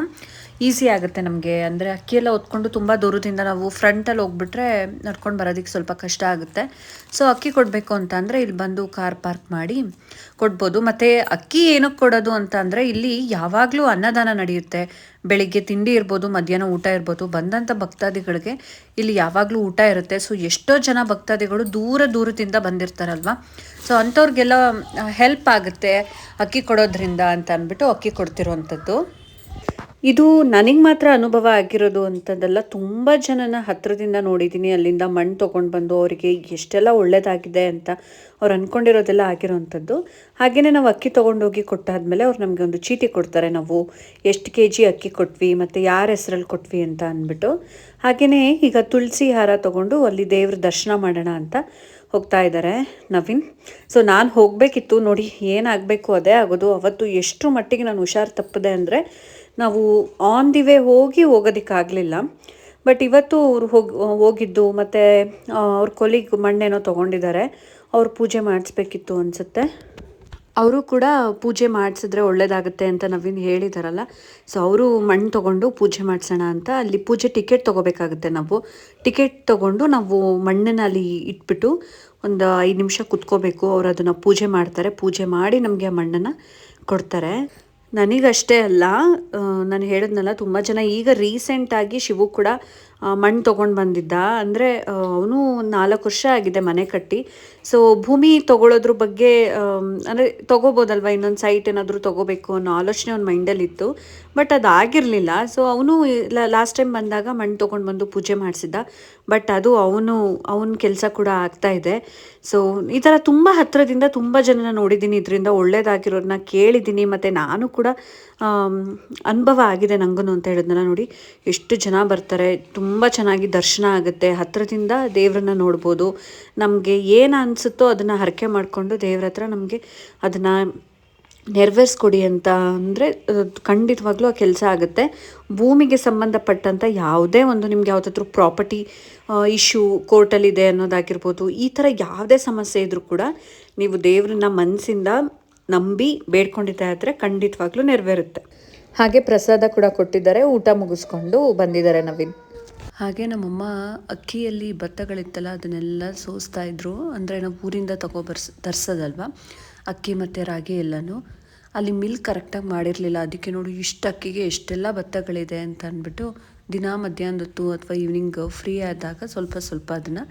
ಈಸಿ ಆಗುತ್ತೆ ನಮಗೆ. ಅಂದರೆ ಅಕ್ಕಿ ಎಲ್ಲ ಹೊತ್ಕೊಂಡು ತುಂಬ ದೂರದಿಂದ ನಾವು ಫ್ರಂಟಲ್ಲಿ ಹೋಗ್ಬಿಟ್ರೆ ನಡ್ಕೊಂಡು ಬರೋದಕ್ಕೆ ಸ್ವಲ್ಪ ಕಷ್ಟ ಆಗುತ್ತೆ. ಸೊ ಅಕ್ಕಿ ಕೊಡಬೇಕು ಅಂತ ಅಂದರೆ ಇಲ್ಲಿ ಬಂದು ಕಾರ್ ಪಾರ್ಕ್ ಮಾಡಿ ಕೊಡ್ಬೋದು. ಮತ್ತು ಅಕ್ಕಿ ಏನಕ್ಕೆ ಕೊಡೋದು ಅಂತ ಅಂದರೆ ಇಲ್ಲಿ ಯಾವಾಗಲೂ ಅನ್ನದಾನ ನಡೆಯುತ್ತೆ. ಬೆಳಿಗ್ಗೆ ತಿಂಡಿ ಇರ್ಬೋದು, ಮಧ್ಯಾಹ್ನ ಊಟ ಇರ್ಬೋದು ಬಂದಂಥ ಭಕ್ತಾದಿಗಳಿಗೆ ಇಲ್ಲಿ ಯಾವಾಗಲೂ ಊಟ ಇರುತ್ತೆ. ಸೊ ಎಷ್ಟೋ ಜನ ಭಕ್ತಾದಿಗಳು ದೂರ ದೂರದಿಂದ ಬಂದಿರ್ತಾರಲ್ವ? ಸೊ ಅಂಥವ್ರಿಗೆಲ್ಲ ಹೆಲ್ಪ್ ಆಗುತ್ತೆ ಅಕ್ಕಿ ಕೊಡೋದ್ರಿಂದ ಅಂತ ಅಂದ್ಬಿಟ್ಟು ಅಕ್ಕಿ ಕೊಡ್ತಿರೋವಂಥದ್ದು. ಇದು ನನಗೆ ಮಾತ್ರ ಅನುಭವ ಆಗಿರೋದು ಅಂತದಲ್ಲ, ತುಂಬ ಜನನ ಹತ್ತಿರದಿಂದ ನೋಡಿದ್ದೀನಿ ಅಲ್ಲಿಂದ ಮಣ್ಣು ತೊಗೊಂಡು ಬಂದು ಅವರಿಗೆ ಎಷ್ಟೆಲ್ಲ ಒಳ್ಳೆಯದಾಗಿದೆ ಅಂತ ಅವ್ರು ಅಂದ್ಕೊಂಡಿರೋದೆಲ್ಲ ಆಗಿರೋವಂಥದ್ದು ಹಾಗೆಯೇ ನಾವು ಅಕ್ಕಿ ತೊಗೊಂಡೋಗಿ ಕೊಟ್ಟಾದಮೇಲೆ ಅವ್ರು ನಮಗೆ ಒಂದು ಚೀಟಿ ಕೊಡ್ತಾರೆ, ನಾವು ಎಷ್ಟು ಕೆ ಜಿ ಅಕ್ಕಿ ಕೊಟ್ವಿ, ಮತ್ತು ಯಾರ ಹೆಸ್ರಲ್ಲಿ ಕೊಟ್ವಿ ಅಂತ ಅಂದ್ಬಿಟ್ಟು. ಹಾಗೆಯೇ ಈಗ ತುಳಸಿ ಹಾರ ತೊಗೊಂಡು ಅಲ್ಲಿ ದೇವ್ರ ದರ್ಶನ ಮಾಡೋಣ ಅಂತ ಹೋಗ್ತಾ ಇದ್ದಾರೆ ನವೀನ್. ಸೊ ನಾನು ಹೋಗಬೇಕಿತ್ತು, ನೋಡಿ ಏನಾಗಬೇಕು ಅದೇ ಆಗೋದು. ಅವತ್ತು ಎಷ್ಟು ಮಟ್ಟಿಗೆ ನಾನು ಹುಷಾರು ತಪ್ಪದೆ ಅಂದರೆ ನಾವು ಆನ್ ದಿ ವೇ ಹೋಗಿ ಹೋಗೋದಕ್ಕಾಗಲಿಲ್ಲ. ಬಟ್ ಇವತ್ತು ಅವ್ರು ಹೋಗಿ, ಹೋಗಿದ್ದು ಮತ್ತು ಅವ್ರ ಕೊಲಿಗ್ ಮಣ್ಣೇನೋ ತೊಗೊಂಡಿದ್ದಾರೆ. ಅವ್ರು ಪೂಜೆ ಮಾಡಿಸ್ಬೇಕಿತ್ತು ಅನಿಸುತ್ತೆ. ಅವರು ಕೂಡ ಪೂಜೆ ಮಾಡಿಸಿದ್ರೆ ಒಳ್ಳೇದಾಗುತ್ತೆ ಅಂತ ನವೀನ್ ಹೇಳಿದಾರಲ್ಲ. ಸೊ ಅವರು ಮಣ್ಣು ತೊಗೊಂಡು ಪೂಜೆ ಮಾಡಿಸೋಣ ಅಂತ ಅಲ್ಲಿ ಪೂಜೆ ಟಿಕೆಟ್ ತೊಗೋಬೇಕಾಗುತ್ತೆ ನಾವು. ಟಿಕೆಟ್ ತೊಗೊಂಡು ನಾವು ಮಣ್ಣನ್ನು ಅಲ್ಲಿ ಇಟ್ಬಿಟ್ಟು ಒಂದು ಐದು ನಿಮಿಷ ಕುತ್ಕೋಬೇಕು. ಅವ್ರು ಅದನ್ನು ಪೂಜೆ ಮಾಡ್ತಾರೆ. ಪೂಜೆ ಮಾಡಿ ನಮಗೆ ಆ ಮಣ್ಣನ್ನು ಕೊಡ್ತಾರೆ. ನನಗಷ್ಟೇ ಅಲ್ಲ ನಾನು ಹೇಳಿದ್ನಲ್ಲ ತುಂಬ ಜನ ಈಗ ರೀಸೆಂಟಾಗಿ ಶಿವು ಕೂಡ ಮಣ್ಣು ತೊಗೊಂಡು ಬಂದಿದ್ದ. ಅಂದರೆ ಅವನು ನಾಲ್ಕು ವರ್ಷ ಆಗಿದೆ ಮನೆ ಕಟ್ಟಿ. ಸೊ ಭೂಮಿ ತೊಗೊಳೋದ್ರ ಬಗ್ಗೆ ಅಂದರೆ ತೊಗೋಬೋದಲ್ವ? ಇನ್ನೊಂದು ಸೈಟ್ ಏನಾದರೂ ತೊಗೋಬೇಕು ಅನ್ನೋ ಆಲೋಚನೆ ಅವ್ನ ಮೈಂಡಲ್ಲಿತ್ತು. ಬಟ್ ಅದಾಗಿರಲಿಲ್ಲ. ಸೊ ಅವನು ಲಾಸ್ಟ್ ಟೈಮ್ ಬಂದಾಗ ಮಣ್ಣು ತೊಗೊಂಡು ಬಂದು ಪೂಜೆ ಮಾಡಿಸಿದ್ದ. ಬಟ್ ಅದು ಅವನು, ಅವನ ಕೆಲಸ ಕೂಡ ಆಗ್ತಾ ಇದೆ. ಸೊ ಈ ಥರ ತುಂಬ ಹತ್ತಿರದಿಂದ ತುಂಬ ಜನನ ನೋಡಿದ್ದೀನಿ. ಇದರಿಂದ ಒಳ್ಳೇದಾಗಿರೋದನ್ನ ಕೇಳಿದ್ದೀನಿ. ಮತ್ತು ನಾನು ಕೂಡ ಅನುಭವ ಆಗಿದೆ ನನಗೂ ಅಂತ ಹೇಳಿದ್ನಲ್ಲ ನೋಡಿ. ಎಷ್ಟು ಜನ ಬರ್ತಾರೆ, ತುಂಬ ಚೆನ್ನಾಗಿ ದರ್ಶನ ಆಗುತ್ತೆ ಹತ್ತಿರದಿಂದ ದೇವರನ್ನ ನೋಡ್ಬೋದು. ನಮಗೆ ಏನು ಅನಿಸುತ್ತೋ ಅದನ್ನು ಹರಕೆ ಮಾಡಿಕೊಂಡು ದೇವ್ರ ಹತ್ರ ನಮಗೆ ಅದನ್ನು ನೆರವೇರಿಸ್ಕೊಡಿ ಅಂತ ಅಂದರೆ ಖಂಡಿತವಾಗ್ಲೂ ಆ ಕೆಲಸ ಆಗುತ್ತೆ. ಭೂಮಿಗೆ ಸಂಬಂಧಪಟ್ಟಂಥ ಯಾವುದೇ ಒಂದು ನಿಮ್ಗೆ ಯಾವುದಾದ್ರೂ ಪ್ರಾಪರ್ಟಿ ಇಶ್ಯೂ ಕೋರ್ಟಲ್ಲಿದೆ ಅನ್ನೋದಾಗಿರ್ಬೋದು, ಈ ಥರ ಯಾವುದೇ ಸಮಸ್ಯೆ ಇದ್ದರೂ ಕೂಡ ನೀವು ದೇವ್ರನ್ನ ಮನಸ್ಸಿಂದ ನಂಬಿ ಬೇಡ್ಕೊಂಡಿದ್ದ ಆದರೆ ಖಂಡಿತವಾಗ್ಲೂ ನೆರವೇರುತ್ತೆ. ಹಾಗೆ ಪ್ರಸಾದ ಕೂಡ ಕೊಟ್ಟಿದ್ದಾರೆ ಊಟ ಮುಗಿಸ್ಕೊಂಡು ಬಂದಿದ್ದಾರೆ ನವೀನ್. ಹಾಗೆ ನಮ್ಮಮ್ಮ ಅಕ್ಕಿಯಲ್ಲಿ ಭತ್ತಗಳಿತ್ತಲ್ಲ ಅದನ್ನೆಲ್ಲ ಸೋಸ್ತಾ ಇದ್ರು. ಅಂದರೆ ನಾವು ಊರಿಂದ ತಗೋ ಬರ್ಸ್ ತರ್ಸೋದಲ್ವ? ಅಕ್ಕಿ ಮತ್ತು ರಾಗಿ ಎಲ್ಲನೂ. ಅಲ್ಲಿ ಮಿಲ್ ಕರೆಕ್ಟಾಗಿ ಮಾಡಿರಲಿಲ್ಲ. ಅದಕ್ಕೆ ನೋಡಿ ಇಷ್ಟು ಅಕ್ಕಿಗೆ ಎಷ್ಟೆಲ್ಲ ಭತ್ತಗಳಿದೆ ಅಂತ ಅಂದ್ಬಿಟ್ಟು ದಿನ ಮಧ್ಯಾಹ್ನದೊತ್ತು ಅಥವಾ ಈವ್ನಿಂಗ್ ಫ್ರೀ ಆದಾಗ ಸ್ವಲ್ಪ ಸ್ವಲ್ಪ ಅದನ್ನು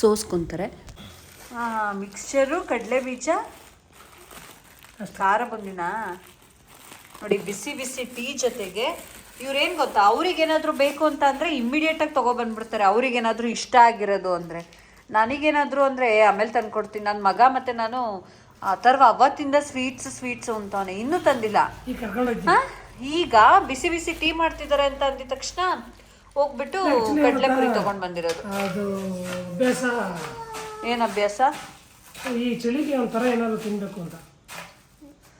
ಸೋಸ್ಕೊತಾರೆ. ಮಿಕ್ಸ್ಚರು ಕಡಲೆ ಬೀಜ ಖಾರ ಬಂದಿನ? ನೋಡಿ ಬಿಸಿ ಬಿಸಿ ಟೀ ಜೊತೆಗೆ ಇವ್ರೇನು ಗೊತ್ತಾ? ಅವ್ರಿಗೇನಾದರೂ ಬೇಕು ಅಂತ ಅಂದರೆ ಇಮ್ಮಿಡಿಯೇಟಾಗಿ ತೊಗೊಬಂದ್ಬಿಡ್ತಾರೆ ಅವ್ರಿಗೇನಾದರೂ ಇಷ್ಟ ಆಗಿರೋದು ಅಂದರೆ. ನನಗೇನಾದರೂ ಅಂದರೆ ಆಮೇಲೆ ತಂದು ಕೊಡ್ತೀನಿ. ನನ್ನ ಮಗ ಮತ್ತು ನಾನು ಆ ಥರ ಅವತ್ತಿಂದ ಸ್ವೀಟ್ಸ್ ಸ್ವೀಟ್ಸು ಅಂತವನೆ ಇನ್ನೂ ತಂದಿಲ್ಲ. ಈಗ ಬಿಸಿ ಬಿಸಿ ಟೀ ಮಾಡ್ತಿದ್ದಾರೆ ಅಂತ ಅಂದಿದ ತಕ್ಷಣ ಹೋಗ್ಬಿಟ್ಟು ಕಡಲೆಪುರಿ ತೊಗೊಂಡು ಬಂದಿರೋದು. ಏನು ಅಭ್ಯಾಸ? ಈ ಚಳಿಗೆ ಒಂಥರ ಏನಾದ್ರು ತಿನ್ನಬೇಕು ಅಂತ.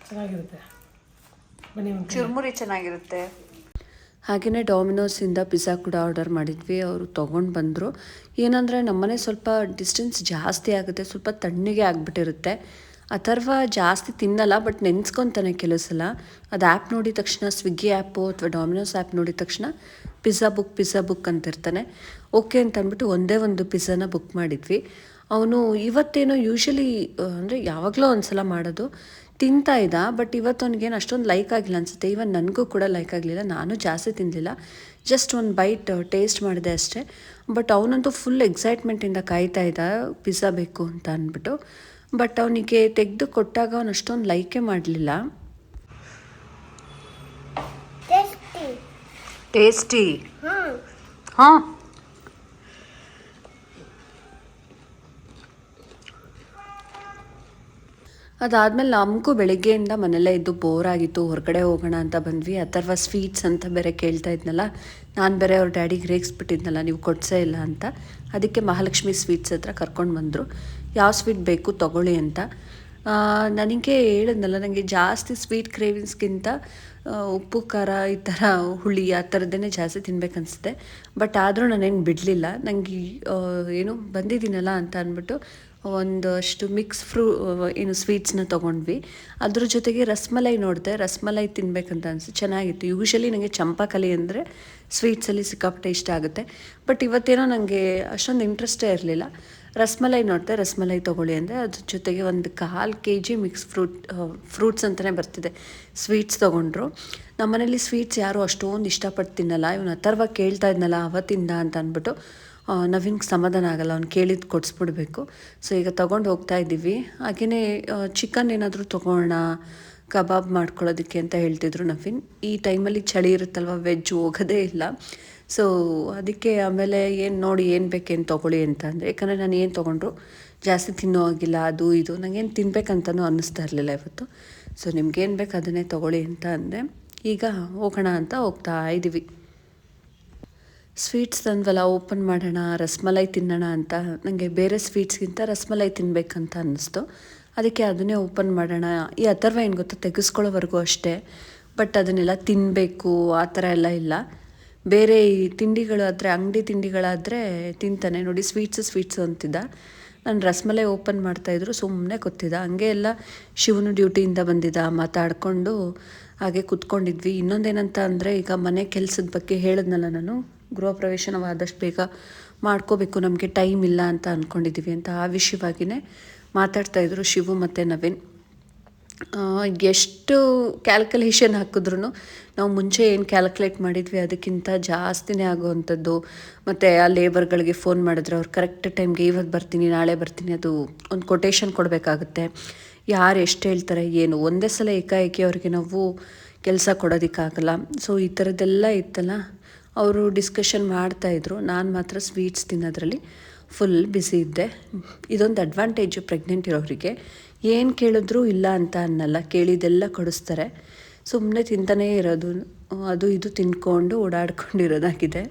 ಚೆನ್ನಾಗಿರುತ್ತೆ. ಬನ್ನಿ ಒಂದು ಚುರುಮುರಿ ಚೆನ್ನಾಗಿರುತ್ತೆ. ಹಾಗೆಯೇ ಡಾಮಿನೋಸಿಂದ ಪಿಜ್ಜಾ ಕೂಡ ಆರ್ಡರ್ ಮಾಡಿದ್ವಿ. ಅವರು ತೊಗೊಂಡು ಬಂದರು. ಏನಂದರೆ ನಮ್ಮನೆ ಸ್ವಲ್ಪ ಡಿಸ್ಟೆನ್ಸ್ ಜಾಸ್ತಿ ಆಗುತ್ತೆ. ಸ್ವಲ್ಪ ತಣ್ಣಗೆ ಆಗಿಬಿಟ್ಟಿರುತ್ತೆ. ಅಥರ್ವ ಜಾಸ್ತಿ ತಿನ್ನಲ್ಲ ಬಟ್ ನೆನೆಸ್ಕೊತಾನೆ ಕೆಲವು ಸಲ. ಅದು ಆ್ಯಪ್ ನೋಡಿದ ತಕ್ಷಣ ಸ್ವಿಗ್ಗಿ ಆ್ಯಪು ಅಥವಾ ಡಾಮಿನೋಸ್ ಆ್ಯಪ್ ನೋಡಿದ ತಕ್ಷಣ ಪಿಜ್ಜಾ ಬುಕ್ ಪಿಜ್ಜಾ ಬುಕ್ ಅಂತಿರ್ತಾನೆ ಓಕೆ ಅಂತ ಅಂದ್ಬಿಟ್ಟು ಒಂದೇ ಒಂದು ಪಿಜ್ಜಾನ ಬುಕ್ ಮಾಡಿದ್ವಿ. ಅವನು ಇವತ್ತೇನೋ ಯೂಶಲಿ ಅಂದರೆ ಯಾವಾಗಲೂ ಒಂದ್ಸಲ ಮಾಡೋದು. ತಿಂತಾ ಇದ್ದ ಬಟ್ ಇವತ್ತು ಅವನಿಗೇನು ಅಷ್ಟೊಂದು ಲೈಕ್ ಆಗಿಲ್ಲ ಅನಿಸುತ್ತೆ. ಇವನ್ ನನಗೂ ಕೂಡ ಲೈಕ್ ಆಗಲಿಲ್ಲ. ನಾನು ಜಾಸ್ತಿ ತಿನ್ನಲಿಲ್ಲ ಜಸ್ಟ್ ಒಂದು ಬೈಟ್ ಟೇಸ್ಟ್ ಮಾಡಿದೆ ಅಷ್ಟೇ. ಬಟ್ ಅವನಂತೂ ಫುಲ್ ಎಕ್ಸೈಟ್ಮೆಂಟಿಂದ ಕಾಯ್ತಾ ಇದ್ದ ಪಿಜ್ಜಾ ಬೇಕು ಅಂತ ಅಂದ್ಬಿಟ್ಟು. ಬಟ್ ಅವನಿಗೆ ತೆಗೆದು ಕೊಟ್ಟಾಗ ಅವನು ಅಷ್ಟೊಂದು ಲೈಕೇ ಮಾಡಲಿಲ್ಲ. ಟೇಸ್ಟಿ ಹಾಂ. ಅದಾದಮೇಲೆ ನಮಗೂ ಬೆಳಗ್ಗೆಯಿಂದ ಮನೆಯಲ್ಲೇ ಇದ್ದು ಬೋರ್ ಆಗಿತ್ತು ಹೊರಗಡೆ ಹೋಗೋಣ ಅಂತ ಬಂದ್ವಿ. ಅಥರ್ವ ಸ್ವೀಟ್ಸ್ ಅಂತ ಬೇರೆ ಕೇಳ್ತಾ ಇದ್ನಲ್ಲ, ನಾನು ಬೇರೆ ಅವ್ರ ಡ್ಯಾಡಿಗೆ ರೇಗಿಸ್ಬಿಟ್ಟಿದ್ನಲ್ಲ, ನೀವು ಕೊಡ್ಸೇ ಇಲ್ಲ ಅಂತ. ಅದಕ್ಕೆ ಮಹಾಲಕ್ಷ್ಮಿ ಸ್ವೀಟ್ಸ್ ಹತ್ರ ಕರ್ಕೊಂಡು ಬಂದರು. ಯಾವ ಸ್ವೀಟ್ ಬೇಕು ತಗೊಳ್ಳಿ ಅಂತ. ನನಗೆ ಹೇಳಿದ್ನಲ್ಲ ನನಗೆ ಜಾಸ್ತಿ ಸ್ವೀಟ್ ಕ್ರೇವಿಂಗ್ಸ್ಗಿಂತ ಉಪ್ಪು, ಖಾರ ಈ ಥರ ಹುಳಿ ಆ ಥರದ್ದೇ ಜಾಸ್ತಿ ತಿನ್ಬೇಕನ್ಸುತ್ತೆ. ಬಟ್ ಆದರೂ ನಾನೇನು ಬಿಡಲಿಲ್ಲ. ನನಗೆ ಏನು ಬಂದಿದ್ದೀನಲ್ಲ ಅಂತ ಅಂದ್ಬಿಟ್ಟು ಒಂದಷ್ಟು ಮಿಕ್ಸ್ ಫ್ರೂ, ಏನು ಸ್ವೀಟ್ಸ್ನ ತೊಗೊಂಡ್ವಿ. ಅದ್ರ ಜೊತೆಗೆ ರಸ್ಮಲೈ ನೋಡಿದೆ, ರಸ್ಮಲೈ ತಿನ್ಬೇಕಂತ ಅನಿಸ್ತು ಚೆನ್ನಾಗಿತ್ತು. ಯೂಶಲಿ ನನಗೆ ಚಂಪಾಕಲಿ ಅಂದರೆ ಸ್ವೀಟ್ಸಲ್ಲಿ ಸಿಕ್ಕಾಪಟ್ಟೆ ಇಷ್ಟ ಆಗುತ್ತೆ. ಬಟ್ ಇವತ್ತೇನೋ ನನಗೆ ಅಷ್ಟೊಂದು ಇಂಟ್ರೆಸ್ಟೇ ಇರಲಿಲ್ಲ. ರಸ್ಮಲೈ ನೋಡಿದೆ, ರಸ್ಮಲೈ ತೊಗೊಳ್ಳಿ ಅಂದರೆ ಅದ್ರ ಜೊತೆಗೆ ಒಂದು ಕಾಲು K G mix fruit, fruits ಅಂತಲೇ ಬರ್ತಿದೆ. ಸ್ವೀಟ್ಸ್ ತೊಗೊಂಡ್ರು. ನಮ್ಮನೇಲಿ ಸ್ವೀಟ್ಸ್ ಯಾರೂ ಅಷ್ಟೊಂದು ಇಷ್ಟಪಟ್ಟು ತಿನ್ನಲ್ಲ. ಇವನು ಅಥರ್ವ ಕೇಳ್ತಾ ಇದ್ನಲ್ಲ, ಅವತ್ತಿಂದ ಅಂತ ಅಂದ್ಬಿಟ್ಟು. ನವೀನ್ಗೆ ಸಮಾಧಾನ ಆಗಲ್ಲ, ಅವ್ನು ಕೇಳಿದ್ದು ಕೊಡಿಸ್ಬಿಡ್ಬೇಕು. ಸೊ ಈಗ ತೊಗೊಂಡು ಹೋಗ್ತಾ ಇದ್ದೀವಿ. ಹಾಗೆಯೇ ಚಿಕನ್ ಏನಾದರೂ ತೊಗೊಳ್ಳೋಣ, ಕಬಾಬ್ ಮಾಡ್ಕೊಳ್ಳೋದಕ್ಕೆ ಅಂತ ಹೇಳ್ತಿದ್ರು ನವೀನ್. ಈ ಟೈಮಲ್ಲಿ ಚಳಿ ಇರುತ್ತಲ್ವ ವೆಜ್ ಹೋಗೋದೇ ಇಲ್ಲ. ಸೊ ಅದಕ್ಕೆ ಆಮೇಲೆ ಏನು ನೋಡಿ, ಏನು ಬೇಕೇನು ತೊಗೊಳ್ಳಿ ಅಂತ ಅಂದರೆ ಯಾಕಂದರೆ ನಾನು ಏನು ತೊಗೊಂಡ್ರು, ಜಾಸ್ತಿ ತಿನ್ನೋ ಆಗಿಲ್ಲ ಅದು ಇದು ನನಗೇನು ತಿನ್ಬೇಕಂತಲೂ ಅನ್ನಿಸ್ತಾ ಇರಲಿಲ್ಲ ಇವತ್ತು. ಸೊ ನಿಮ್ಗೇನು ಬೇಕು ಅದನ್ನೇ ತೊಗೊಳ್ಳಿ ಅಂತ ಅಂದರೆ ಈಗ ಹೋಗೋಣ ಅಂತ ಹೋಗ್ತಾ ಇದ್ದೀವಿ ಸ್ವೀಟ್ಸ್ ತಂದ್ವಲ್ಲ ಓಪನ್ ಮಾಡೋಣ, ರಸ್ಮಲೈ ತಿನ್ನೋಣ ಅಂತ. ನನಗೆ ಬೇರೆ ಸ್ವೀಟ್ಸ್ಗಿಂತ ರಸ್ಮಲೈ ತಿನ್ನಬೇಕಂತ ಅನ್ನಿಸ್ತು. ಅದಕ್ಕೆ ಅದನ್ನೇ ಓಪನ್ ಮಾಡೋಣ. ಈ ಅಥರ್ವ ಏನು ಗೊತ್ತಾ, ತೆಗೆಸ್ಕೊಳ್ಳೋವರೆಗೂ ಅಷ್ಟೇ. ಬಟ್ ಅದನ್ನೆಲ್ಲ ತಿನ್ನಬೇಕು ಆ ಥರ ಎಲ್ಲ ಇಲ್ಲ. ಬೇರೆ ಈ ತಿಂಡಿಗಳು ಆದರೆ, ಅಂಗಡಿ ತಿಂಡಿಗಳಾದರೆ ತಿಂತಾನೆ. ನೋಡಿ, ಸ್ವೀಟ್ಸು ಸ್ವೀಟ್ಸು ಅಂತಿದ್ದ. ನಾನು ರಸ್ಮಲೈ ಓಪನ್ ಮಾಡ್ತಾಯಿದ್ರು ಸುಮ್ಮನೆ ಗೊತ್ತಿದ್ದ ಹಂಗೆ ಎಲ್ಲ ಶಿವನು ಡ್ಯೂಟಿಯಿಂದ ಬಂದಿದ್ದ, ಮಾತಾಡಿಕೊಂಡು ಹಾಗೆ ಕುತ್ಕೊಂಡಿದ್ವಿ. ಇನ್ನೊಂದೇನಂತ ಅಂದರೆ, ಈಗ ಮನೆ ಕೆಲಸದ ಬಗ್ಗೆ ಹೇಳಿದ್ನಲ್ಲ ನಾನು. ಗೃಹ ಪ್ರವೇಶ ಆದಷ್ಟು ಬೇಗ ಮಾಡ್ಕೋಬೇಕು. ನಮಗೆ ಟೈಮ್ ಇಲ್ಲ ಅಂತ ಅಂದ್ಕೊಂಡಿದ್ದೀವಿ ಅಂತ ಆ ವಿಷಯವಾಗಿಯೇ ಮಾತಾಡ್ತಾಯಿದ್ರು ಶಿವು ಮತ್ತು ನವೀನ್. ಎಷ್ಟು ಕ್ಯಾಲ್ಕುಲೇಷನ್ ಹಾಕಿದ್ರು ನಾವು ಮುಂಚೆ ಏನು ಕ್ಯಾಲ್ಕುಲೇಟ್ ಮಾಡಿದ್ವಿ ಅದಕ್ಕಿಂತ ಜಾಸ್ತಿನೇ ಆಗೋವಂಥದ್ದು. ಮತ್ತು ಆ ಲೇಬರ್ಗಳಿಗೆ ಫೋನ್ ಮಾಡಿದ್ರೆ ಅವ್ರು ಕರೆಕ್ಟ್ ಟೈಮ್ಗೆ ಇವತ್ತು ಬರ್ತೀನಿ, ನಾಳೆ ಬರ್ತೀನಿ, ಅದು ಒಂದು ಕೊಟೇಶನ್ ಕೊಡಬೇಕಾಗುತ್ತೆ. ಯಾರು ಎಷ್ಟು ಹೇಳ್ತಾರೆ, ಏನು? ಒಂದೇ ಸಲ ಏಕಾಏಕಿ ಅವ್ರಿಗೆ ನಾವು ಕೆಲಸ ಕೊಡೋದಕ್ಕಾಗಲ್ಲ. ಸೊ ಈ ಥರದ್ದೆಲ್ಲ ಇತ್ತಲ್ಲ? ಅವರು ಡಿಸ್ಕಷನ್ ಮಾಡ್ತಾಯಿದ್ರು ನಾನು ಮಾತ್ರ ಸ್ವೀಟ್ಸ್ ತಿನ್ನೋದ್ರಲ್ಲಿ ಫುಲ್ ಬಿಸಿ ಇದ್ದೆ. ಇದೊಂದು ಅಡ್ವಾಂಟೇಜು ಪ್ರೆಗ್ನೆಂಟ್ ಇರೋರಿಗೆ. ಏನು ಕೇಳಿದ್ರೂ ಇಲ್ಲ ಅಂತ ಅನ್ನಲ್ಲ. ಕೇಳಿದೆಲ್ಲ ಕೊಡಿಸ್ತಾರೆ. ಸುಮ್ಮನೆ ತಿಂತಾನೇ ಇರೋದು. ಅದು ಇದು ತಿನ್ಕೊಂಡು ಓಡಾಡ್ಕೊಂಡಿರೋದಾಗಿದೆ.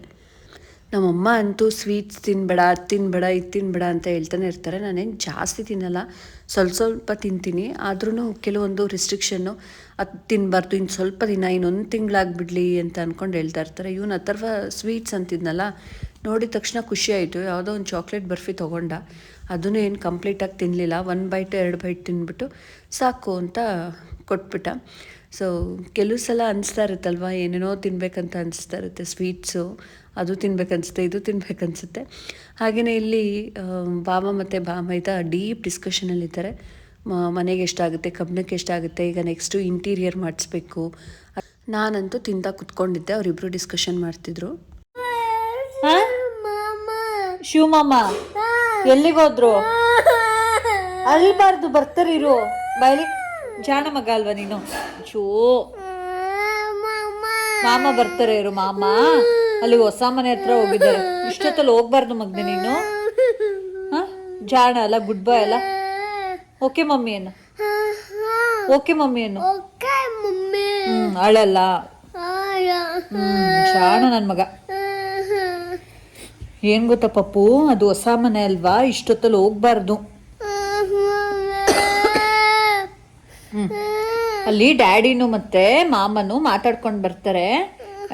ನಮ್ಮಮ್ಮ ಅಂತೂ ಸ್ವೀಟ್ಸ್ ತಿನ್ಬೇಡ, ಅದು ತಿನ್ಬೇಡ, ಇದು ತಿನ್ಬೇಡ ಅಂತ ಹೇಳ್ತಾನೆ ಇರ್ತಾರೆ. ನಾನೇನು ಜಾಸ್ತಿ ತಿನ್ನಲ್ಲ. ಸ್ವಲ್ಪ ಸ್ವಲ್ಪ ತಿಂತೀನಿ. ಆದ್ರೂ ಕೆಲವೊಂದು ರಿಸ್ಟ್ರಿಕ್ಷನ್ನು ಅದು ತಿನ್ನಬಾರ್ದು ಇನ್ನು ಸ್ವಲ್ಪ ದಿನ, ಇನ್ನೊಂದು ತಿಂಗಳಾಗ್ಬಿಡ್ಲಿ ಅಂತ ಅಂದ್ಕೊಂಡು ಹೇಳ್ತಾ ಇರ್ತಾರೆ. ಇವನು ಅಥರ್ವ ಸ್ವೀಟ್ಸ್ ಅಂತಿದ್ನಲ್ಲ, ನೋಡಿದ ತಕ್ಷಣ ಖುಷಿ ಆಯಿತು. ಯಾವುದೋ ಒಂದು ಚಾಕ್ಲೇಟ್ ಬರ್ಫಿ ತೊಗೊಂಡ. ಅದನ್ನು ಏನು ಕಂಪ್ಲೀಟಾಗಿ ತಿನ್ನಲಿಲ್ಲ ಒನ್ ಬೈಟ್ ಎರಡು ಬೈಟ್ ತಿಂದ್ಬಿಟ್ಟು ಸಾಕು ಅಂತ ಕೊಟ್ಬಿಟ್ಟ. ಸೊ ಕೆಲವು ಸಲ ಅನಿಸ್ತಾ ಇರುತ್ತಲ್ವ, ಏನೇನೋ ತಿನ್ಬೇಕಂತ ಅನಿಸ್ತಾ ಇರುತ್ತೆ ಸ್ವೀಟ್ಸು ಅದು ತಿನ್ಬೇಕನ್ಸುತ್ತೆ, ಇದು ತಿನ್ಬೇಕನ್ಸುತ್ತೆ. ಹಾಗೆಯೇ ಇಲ್ಲಿ ಬಾಮ ಮತ್ತು ಬಾಮೈದ ಡೀಪ್ ಡಿಸ್ಕಷನಲ್ಲಿದ್ದಾರೆ. ಮನೆಗೆ ಎಷ್ಟಾಗುತ್ತೆ ಕಬ್ಬಣಕ್ಕೆ ಎಷ್ಟಾಗುತ್ತೆ ಈಗ ನೆಕ್ಸ್ಟು ಇಂಟೀರಿಯರ್ ಮಾಡಿಸ್ಬೇಕು. ನಾನಂತೂ ತಿಂತಾ ಕುತ್ಕೊಂಡಿದ್ದೆ ಅವರಿಬ್ಬರು ಡಿಸ್ಕಷನ್ ಮಾಡ್ತಿದ್ರು. ಶಿವಮಾಮ ಎಲ್ಲಿಗೋದ್ರು ಅಲ್ಲಿ ಅಲ್ಬಾರ್ದು ಬರ್ತಾರಿರು ಬಯಲಿ ಜಾಣ ಮಗ ಅಲ್ವಾ ನೀನು? ಚೋ ಮಾಮ ಬರ್ತಾರೆ ಇವರು ಮಾಮ. ಅಲ್ಲಿ ಹೊಸ ಮನೆ ಹತ್ರ ಹೋಗಿದ್ದಾರೆ. ಇಷ್ಟೊತ್ತಲ್ಲಿ ಹೋಗ್ಬಾರ್ದು ಮಗ್ನೆ ನೀನು. ಹ? ಜಾಣ ಅಲ್ಲ ಗುಡ್ ಬಾಯ್ ಅಲ್ಲ. ಓಕೆ ಮಮ್ಮಿ ಏನು ಓಕೆ ಮಮ್ಮಿ ಏನು ಹ್ಮ್ ಅಳಲ್ಲ ಜಾಣ ಶಾಣ ನನ್ ಮಗ. ಏನ್ ಗೊತ್ತಾ ಪಪ್ಪು? ಅದು ಹೊಸ ಮನೆ ಅಲ್ವಾ? ಇಷ್ಟೊತ್ತಲ್ಲಿ ಹೋಗ್ಬಾರ್ದು. ಅಲ್ಲಿ ಡ್ಯಾಡಿನು ಮತ್ತೆ ಮಾಮನು ಮಾತಾಡ್ಕೊಂಡು ಬರ್ತಾರೆ.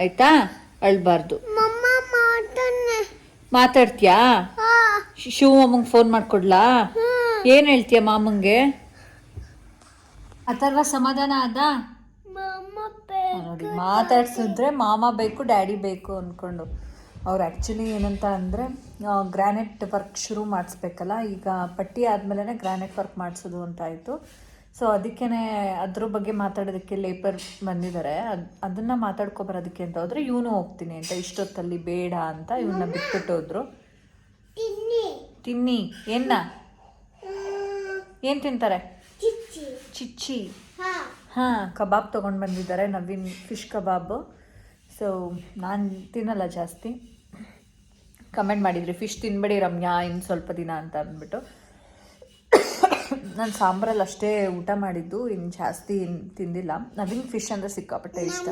ಆಯ್ತಾ? ಅಳ್ಬಾರ್ದು. ಮಾತಾಡ್ತೀಯಾ? ಶಿವ ಮಾಮಂಗೆ ಫೋನ್ ಮಾಡ್ಕೊಡ್ಲಾ? ಏನ್ ಹೇಳ್ತೀಯ ಮಾಮಂಗೆ? ಅಥರ್ವ ಸಮಾಧಾನ ಆದ? ನೋಡಿ ಮಾತಾಡ್ಸಿದ್ರೆ ಮಾಮ ಬೇಕು ಡ್ಯಾಡಿ ಬೇಕು ಅಂದ್ಕೊಂಡು ಅವ್ರು ಆ್ಯಕ್ಚುಲಿ ಏನಂತ ಅಂದರೆ ಗ್ರಾನೈಟ್ ವರ್ಕ್ ಶುರು ಮಾಡಿಸ್ಬೇಕಲ್ಲ ಈಗ ಪಟ್ಟಿ ಆದಮೇಲೆ ಗ್ರಾನೈಟ್ ವರ್ಕ್ ಮಾಡಿಸೋದು ಅಂತ ಆಯಿತು. ಸೊ ಅದಕ್ಕೇ ಅದ್ರ ಬಗ್ಗೆ ಮಾತಾಡೋದಕ್ಕೆ ಲೇಬರ್ ಬಂದಿದ್ದಾರೆ. ಅದು ಅದನ್ನು ಮಾತಾಡ್ಕೊಬರೋದಕ್ಕೆ ಅಂತ ಹೋದ್ರೆ ಇವನು ಹೋಗ್ತೀನಿ ಅಂತ ಇಷ್ಟೊತ್ತಲ್ಲಿ ಬೇಡ ಅಂತ ಇವನ್ನ ಬಿಟ್ಬಿಟ್ಟು ಹೋದ್ರು ತಿನ್ನಿ. ಏನ ಏನು ತಿಂತಾರೆ? ಚಿಚ್ಚಿ. ಹಾಂ. ಕಬಾಬ್ ತಗೊಂಡ್ ಬಂದಿದ್ದಾರೆ ನವೀನ್ ಫಿಶ್ ಕಬಾಬು. ಸೊ ನಾನು ತಿನ್ನಲ್ಲ ಜಾಸ್ತಿ. ಕಮೆಂಟ್ ಮಾಡಿದ್ರಿ ಫಿಶ್ ತಿನ್ಬೇಡಿ ರಮ್ಯಾ ಇನ್ನು ಸ್ವಲ್ಪ ದಿನ ಅಂತ ಅಂದ್ಬಿಟ್ಟು. ನಾನು ಸಾಂಬಾರಲ್ಲಿ ಅಷ್ಟೇ ಊಟ ಮಾಡಿದ್ದು ಇನ್ನು ಜಾಸ್ತಿ ತಿಂದಿಲ್ಲ. ನವಿಂಗ್ ಫಿಶ್ ಅಂದರೆ ಸಿಕ್ಕಾಪಟ್ಟೆ ಇಷ್ಟ.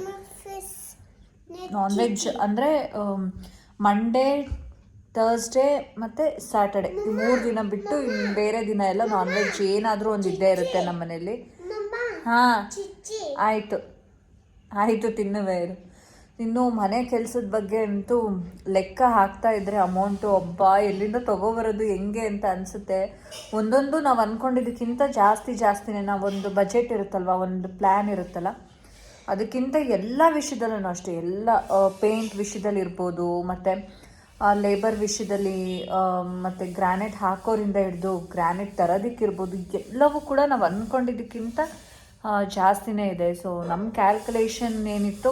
ನಾನ್ ವೆಜ್ ಅಂದರೆ ಮಂಡೇ ಥರ್ಸ್ಡೇ ಮತ್ತು ಸ್ಯಾಟರ್ಡೆ ಮೂರು ದಿನ ಬಿಟ್ಟು ಇನ್ನು ಬೇರೆ ದಿನ ಎಲ್ಲ ನಾನ್ ವೆಜ್ ಏನಾದರೂ ಒಂದು ಇದ್ದೇ ಇರುತ್ತೆ ನಮ್ಮ ಮನೇಲಿ ಹಾಂ ಆಯಿತು. ಆಯಿತು ತಿನ್ನುವೆ. ಇರು ಇನ್ನು ಮನೆ ಕೆಲಸದ ಬಗ್ಗೆ ಅಂತೂ ಲೆಕ್ಕ ಹಾಕ್ತಾ ಇದ್ರೆ ಅಮೌಂಟು ಒಬ್ಬ ಎಲ್ಲಿಂದ ತಗೋಬರೋದು, ಹೆಂಗೆ ಅಂತ ಅನಿಸುತ್ತೆ. ಒಂದೊಂದು ನಾವು ಅಂದ್ಕೊಂಡಿದ್ದಕ್ಕಿಂತ ಜಾಸ್ತಿ ಜಾಸ್ತಿನೇ ನಾವೊಂದು ಬಜೆಟ್ ಇರುತ್ತಲ್ವ, ಒಂದು ಪ್ಲ್ಯಾನ್ ಇರುತ್ತಲ್ಲ, ಅದಕ್ಕಿಂತ ಎಲ್ಲ ವಿಷಯದಲ್ಲೂ ಅಷ್ಟೇ, ಎಲ್ಲ ಪೇಂಟ್ ವಿಷಯದಲ್ಲಿ ಇರ್ಬೋದು, ಮತ್ತು ಲೇಬರ್ ವಿಷಯದಲ್ಲಿ ಮತ್ತು ಗ್ರಾನೈಟ್ ಹಾಕೋರಿಂದ ಹಿಡಿದು ಗ್ರಾನೈಟ್ ತರೋದಕ್ಕಿರ್ಬೋದು, ಎಲ್ಲವೂ ಕೂಡ ನಾವು ಅಂದ್ಕೊಂಡಿದ್ದಕ್ಕಿಂತ ಜಾಸ್ತಿನೇ ಇದೆ. ಸೊ ನಮ್ಮ ಕ್ಯಾಲ್ಕುಲೇಷನ್ ಏನಿತ್ತು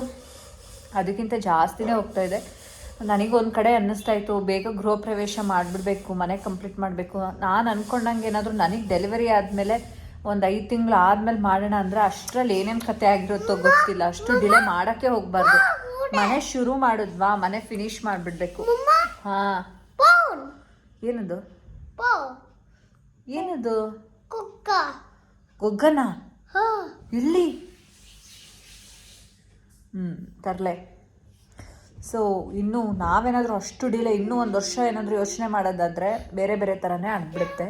ಅದಕ್ಕಿಂತ ಜಾಸ್ತಿನೇ ಹೋಗ್ತಾ ಇದೆ. ನನಗೊಂದು ಕಡೆ ಅನ್ನಿಸ್ತಾ ಇತ್ತು ಬೇಗ ಗೃಹ ಪ್ರವೇಶ ಮಾಡಿಬಿಡ್ಬೇಕು ಮನೆ ಕಂಪ್ಲೀಟ್ ಮಾಡಬೇಕು. ನಾನು ಅಂದ್ಕೊಂಡಂಗೆ ಏನಾದರೂ ನನಗೆ ಡೆಲಿವರಿ ಆದಮೇಲೆ ಒಂದು ಐದು ತಿಂಗಳು ಆದಮೇಲೆ ಮಾಡೋಣ ಅಂದರೆ ಅಷ್ಟರಲ್ಲಿ ಏನೇನು ಕತೆ ಆಗಿರುತ್ತೋ ಗೊತ್ತಿಲ್ಲ. ಅಷ್ಟು ಡಿಲೇ ಮಾಡೋಕ್ಕೆ ಹೋಗಬಾರ್ದು. ಮನೆ ಶುರು ಮಾಡಿದ್ವಾ? ಮನೆ ಫಿನಿಶ್ ಮಾಡಿಬಿಡ್ಬೇಕು. ಹಾಂ. ಏನದು. ಏನದು. ಗೊಗ್ಗನ. ಇಲ್ಲಿ ಹ್ಞೂ ತರಲೆ. ಸೊ ಇನ್ನು ನಾವೇನಾದರೂ ಅಷ್ಟು ಡಿಲೇ ಇನ್ನೂ ಒಂದು ವರ್ಷ ಏನಾದರೂ ಯೋಚನೆ ಮಾಡೋದಾದರೆ ಬೇರೆ ಬೇರೆ ಥರನೇ ಆಗ್ಬಿಡುತ್ತೆ.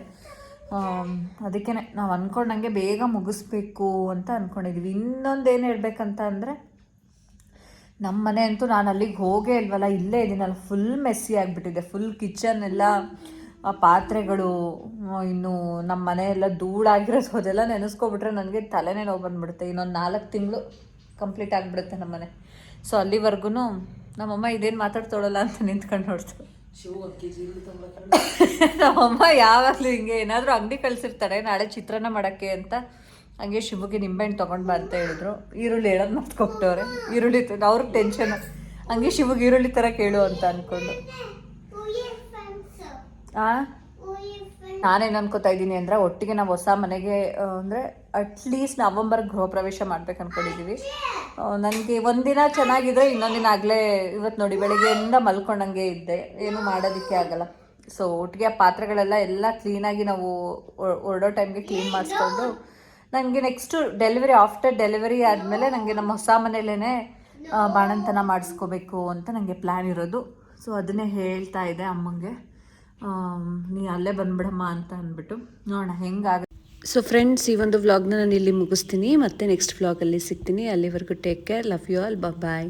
ಅದಕ್ಕೆ ನಾವು ಅಂದ್ಕೊಂಡಂಗೆ ಬೇಗ ಮುಗಿಸ್ಬೇಕು ಅಂತ ಅಂದ್ಕೊಂಡಿದ್ದೀವಿ ಇನ್ನೊಂದು ಏನು ಹೇಳ್ಬೇಕಂತ ಅಂದರೆ ನಮ್ಮ ಮನೆ ಅಂತೂ ನಾನು ಅಲ್ಲಿಗೆ ಹೋಗೇ ಇಲ್ವಲ್ಲ, ಇಲ್ಲೇ ಇದ್ದೀನಲ್ಲ ಫುಲ್ ಮೆಸ್ಸಿ ಆಗಿಬಿಟ್ಟಿದೆ. ಫುಲ್ ಕಿಚನ್ ಎಲ್ಲ ಪಾತ್ರೆಗಳು ಇನ್ನು ನಮ್ಮ ಮನೆಯೆಲ್ಲ ಧೂಳಾಗಿರೋದು ಅದೆಲ್ಲ ನೆನೆಸ್ಕೊಬಿಟ್ರೆ ನನಗೆ ತಲೆನೇ ನೋವು ಬಂದ್ಬಿಡುತ್ತೆ. ಇನ್ನೊಂದು ನಾಲ್ಕು ತಿಂಗಳು ಕಂಪ್ಲೀಟ್ ಆಗಿಬಿಡುತ್ತೆ ನಮ್ಮ ಮನೆ ಸೊ ಅಲ್ಲಿವರೆಗೂ ನಮ್ಮಮ್ಮ ಇದೇನು ಮಾತಾಡ್ತೋಳಲ್ಲ ಅಂತ ನಿಂತ್ಕೊಂಡು ತೊಂಬರ್ಕೊಂಡು ನಮ್ಮಮ್ಮ ಯಾವಾಗಲೂ ಹಿಂಗೆ ಏನಾದರೂ ಅಂಗಡಿ ಕಳಿಸಿರ್ತಾರೆ ನಾಳೆ ಚಿತ್ರಾನ್ನ ಮಾಡೋಕ್ಕೆ ಅಂತ. ಹಂಗೆ ಶಿವಗೆ ನಿಂಬೆಹಣ್ಣು ತೊಗೊಂಡು ಬಾ ಅಂತ ಹೇಳಿದ್ರು. ಈರುಳ್ಳಿ ಹೇಳೋದು ಮರ್ತ್ಕೊಬಿಟ್ಟವ್ರೆ ಈರುಳ್ಳಿ ತ- ಅವ್ರಿಗೆ ಟೆನ್ಷನ್ ಹಂಗೆ ಶಿವಗೆ ಈರುಳ್ಳಿ ಥರ ಕೇಳು ಅಂತ ಅಂದ್ಕೊಂಡು ಆ? ನಾನೇನು ಅನ್ಕೋತಾ ಇದ್ದೀನಿ ಅಂದರೆ ಒಟ್ಟಿಗೆ ನಾವು ಹೊಸ ಮನೆಗೆ ಅಂದರೆ ಅಟ್ಲೀಸ್ಟ್ ನವಂಬರ್ ಗೃಹ ಪ್ರವೇಶ ಮಾಡ್ಬೇಕು ಅನ್ಕೊಂಡಿದ್ದೀವಿ ನನಗೆ ಒಂದಿನ ಚೆನ್ನಾಗಿದ್ರೆ ಇನ್ನೊಂದಿನ ದಿನ ಆಗಲೇ ಇವತ್ತು ನೋಡಿ ಬೆಳಿಗ್ಗೆಯಿಂದ ಮಲ್ಕೊಂಡಂಗೆ ಇದ್ದೆ. ಏನು ಮಾಡೋದಕ್ಕೆ ಆಗಲ್ಲ. ಸೊ ಒಟ್ಟಿಗೆ ಆ ಪಾತ್ರೆಗಳೆಲ್ಲ ಎಲ್ಲ ಕ್ಲೀನಾಗಿ ನಾವು ಹೊರ್- ಹೊರಡೋ ಟೈಮ್ಗೆ ಕ್ಲೀನ್ ಮಾಡಿಸ್ಕೊಂಡು ನನಗೆ ನೆಕ್ಸ್ಟು ಡೆಲಿವರಿ ಆಫ್ಟರ್ ಡೆಲಿವರಿ ಆದಮೇಲೆ ನನಗೆ ನಮ್ಮ ಹೊಸ ಮನೇಲೇ ಬಾಣಂತನ ಮಾಡಿಸ್ಕೋಬೇಕು ಅಂತ ನನಗೆ ಪ್ಲ್ಯಾನ್ ಇರೋದು. ಸೊ ಅದನ್ನೇ ಹೇಳ್ತಾ ಇದೆ ಅಮ್ಮಂಗೆ. ನೀ ಅಲ್ಲೇ ಬಂದ್ಬಿಡಮ್ಮ ಅಂತ ಅಂದ್ಬಿಟ್ಟು. ನೋಡೋಣ, ಹೆಂಗಾಗ ಸೊ ಫ್ರೆಂಡ್ಸ್ ಈ ಒಂದು ವ್ಲಾಗ್ನ ನಾನು ಇಲ್ಲಿ ಮುಗಿಸ್ತೀನಿ. ಮತ್ತೆ ನೆಕ್ಸ್ಟ್ ವ್ಲಾಗಲ್ಲಿ ಸಿಗ್ತೀನಿ. ಅಲ್ಲಿವರೆಗೂ take care love you all bye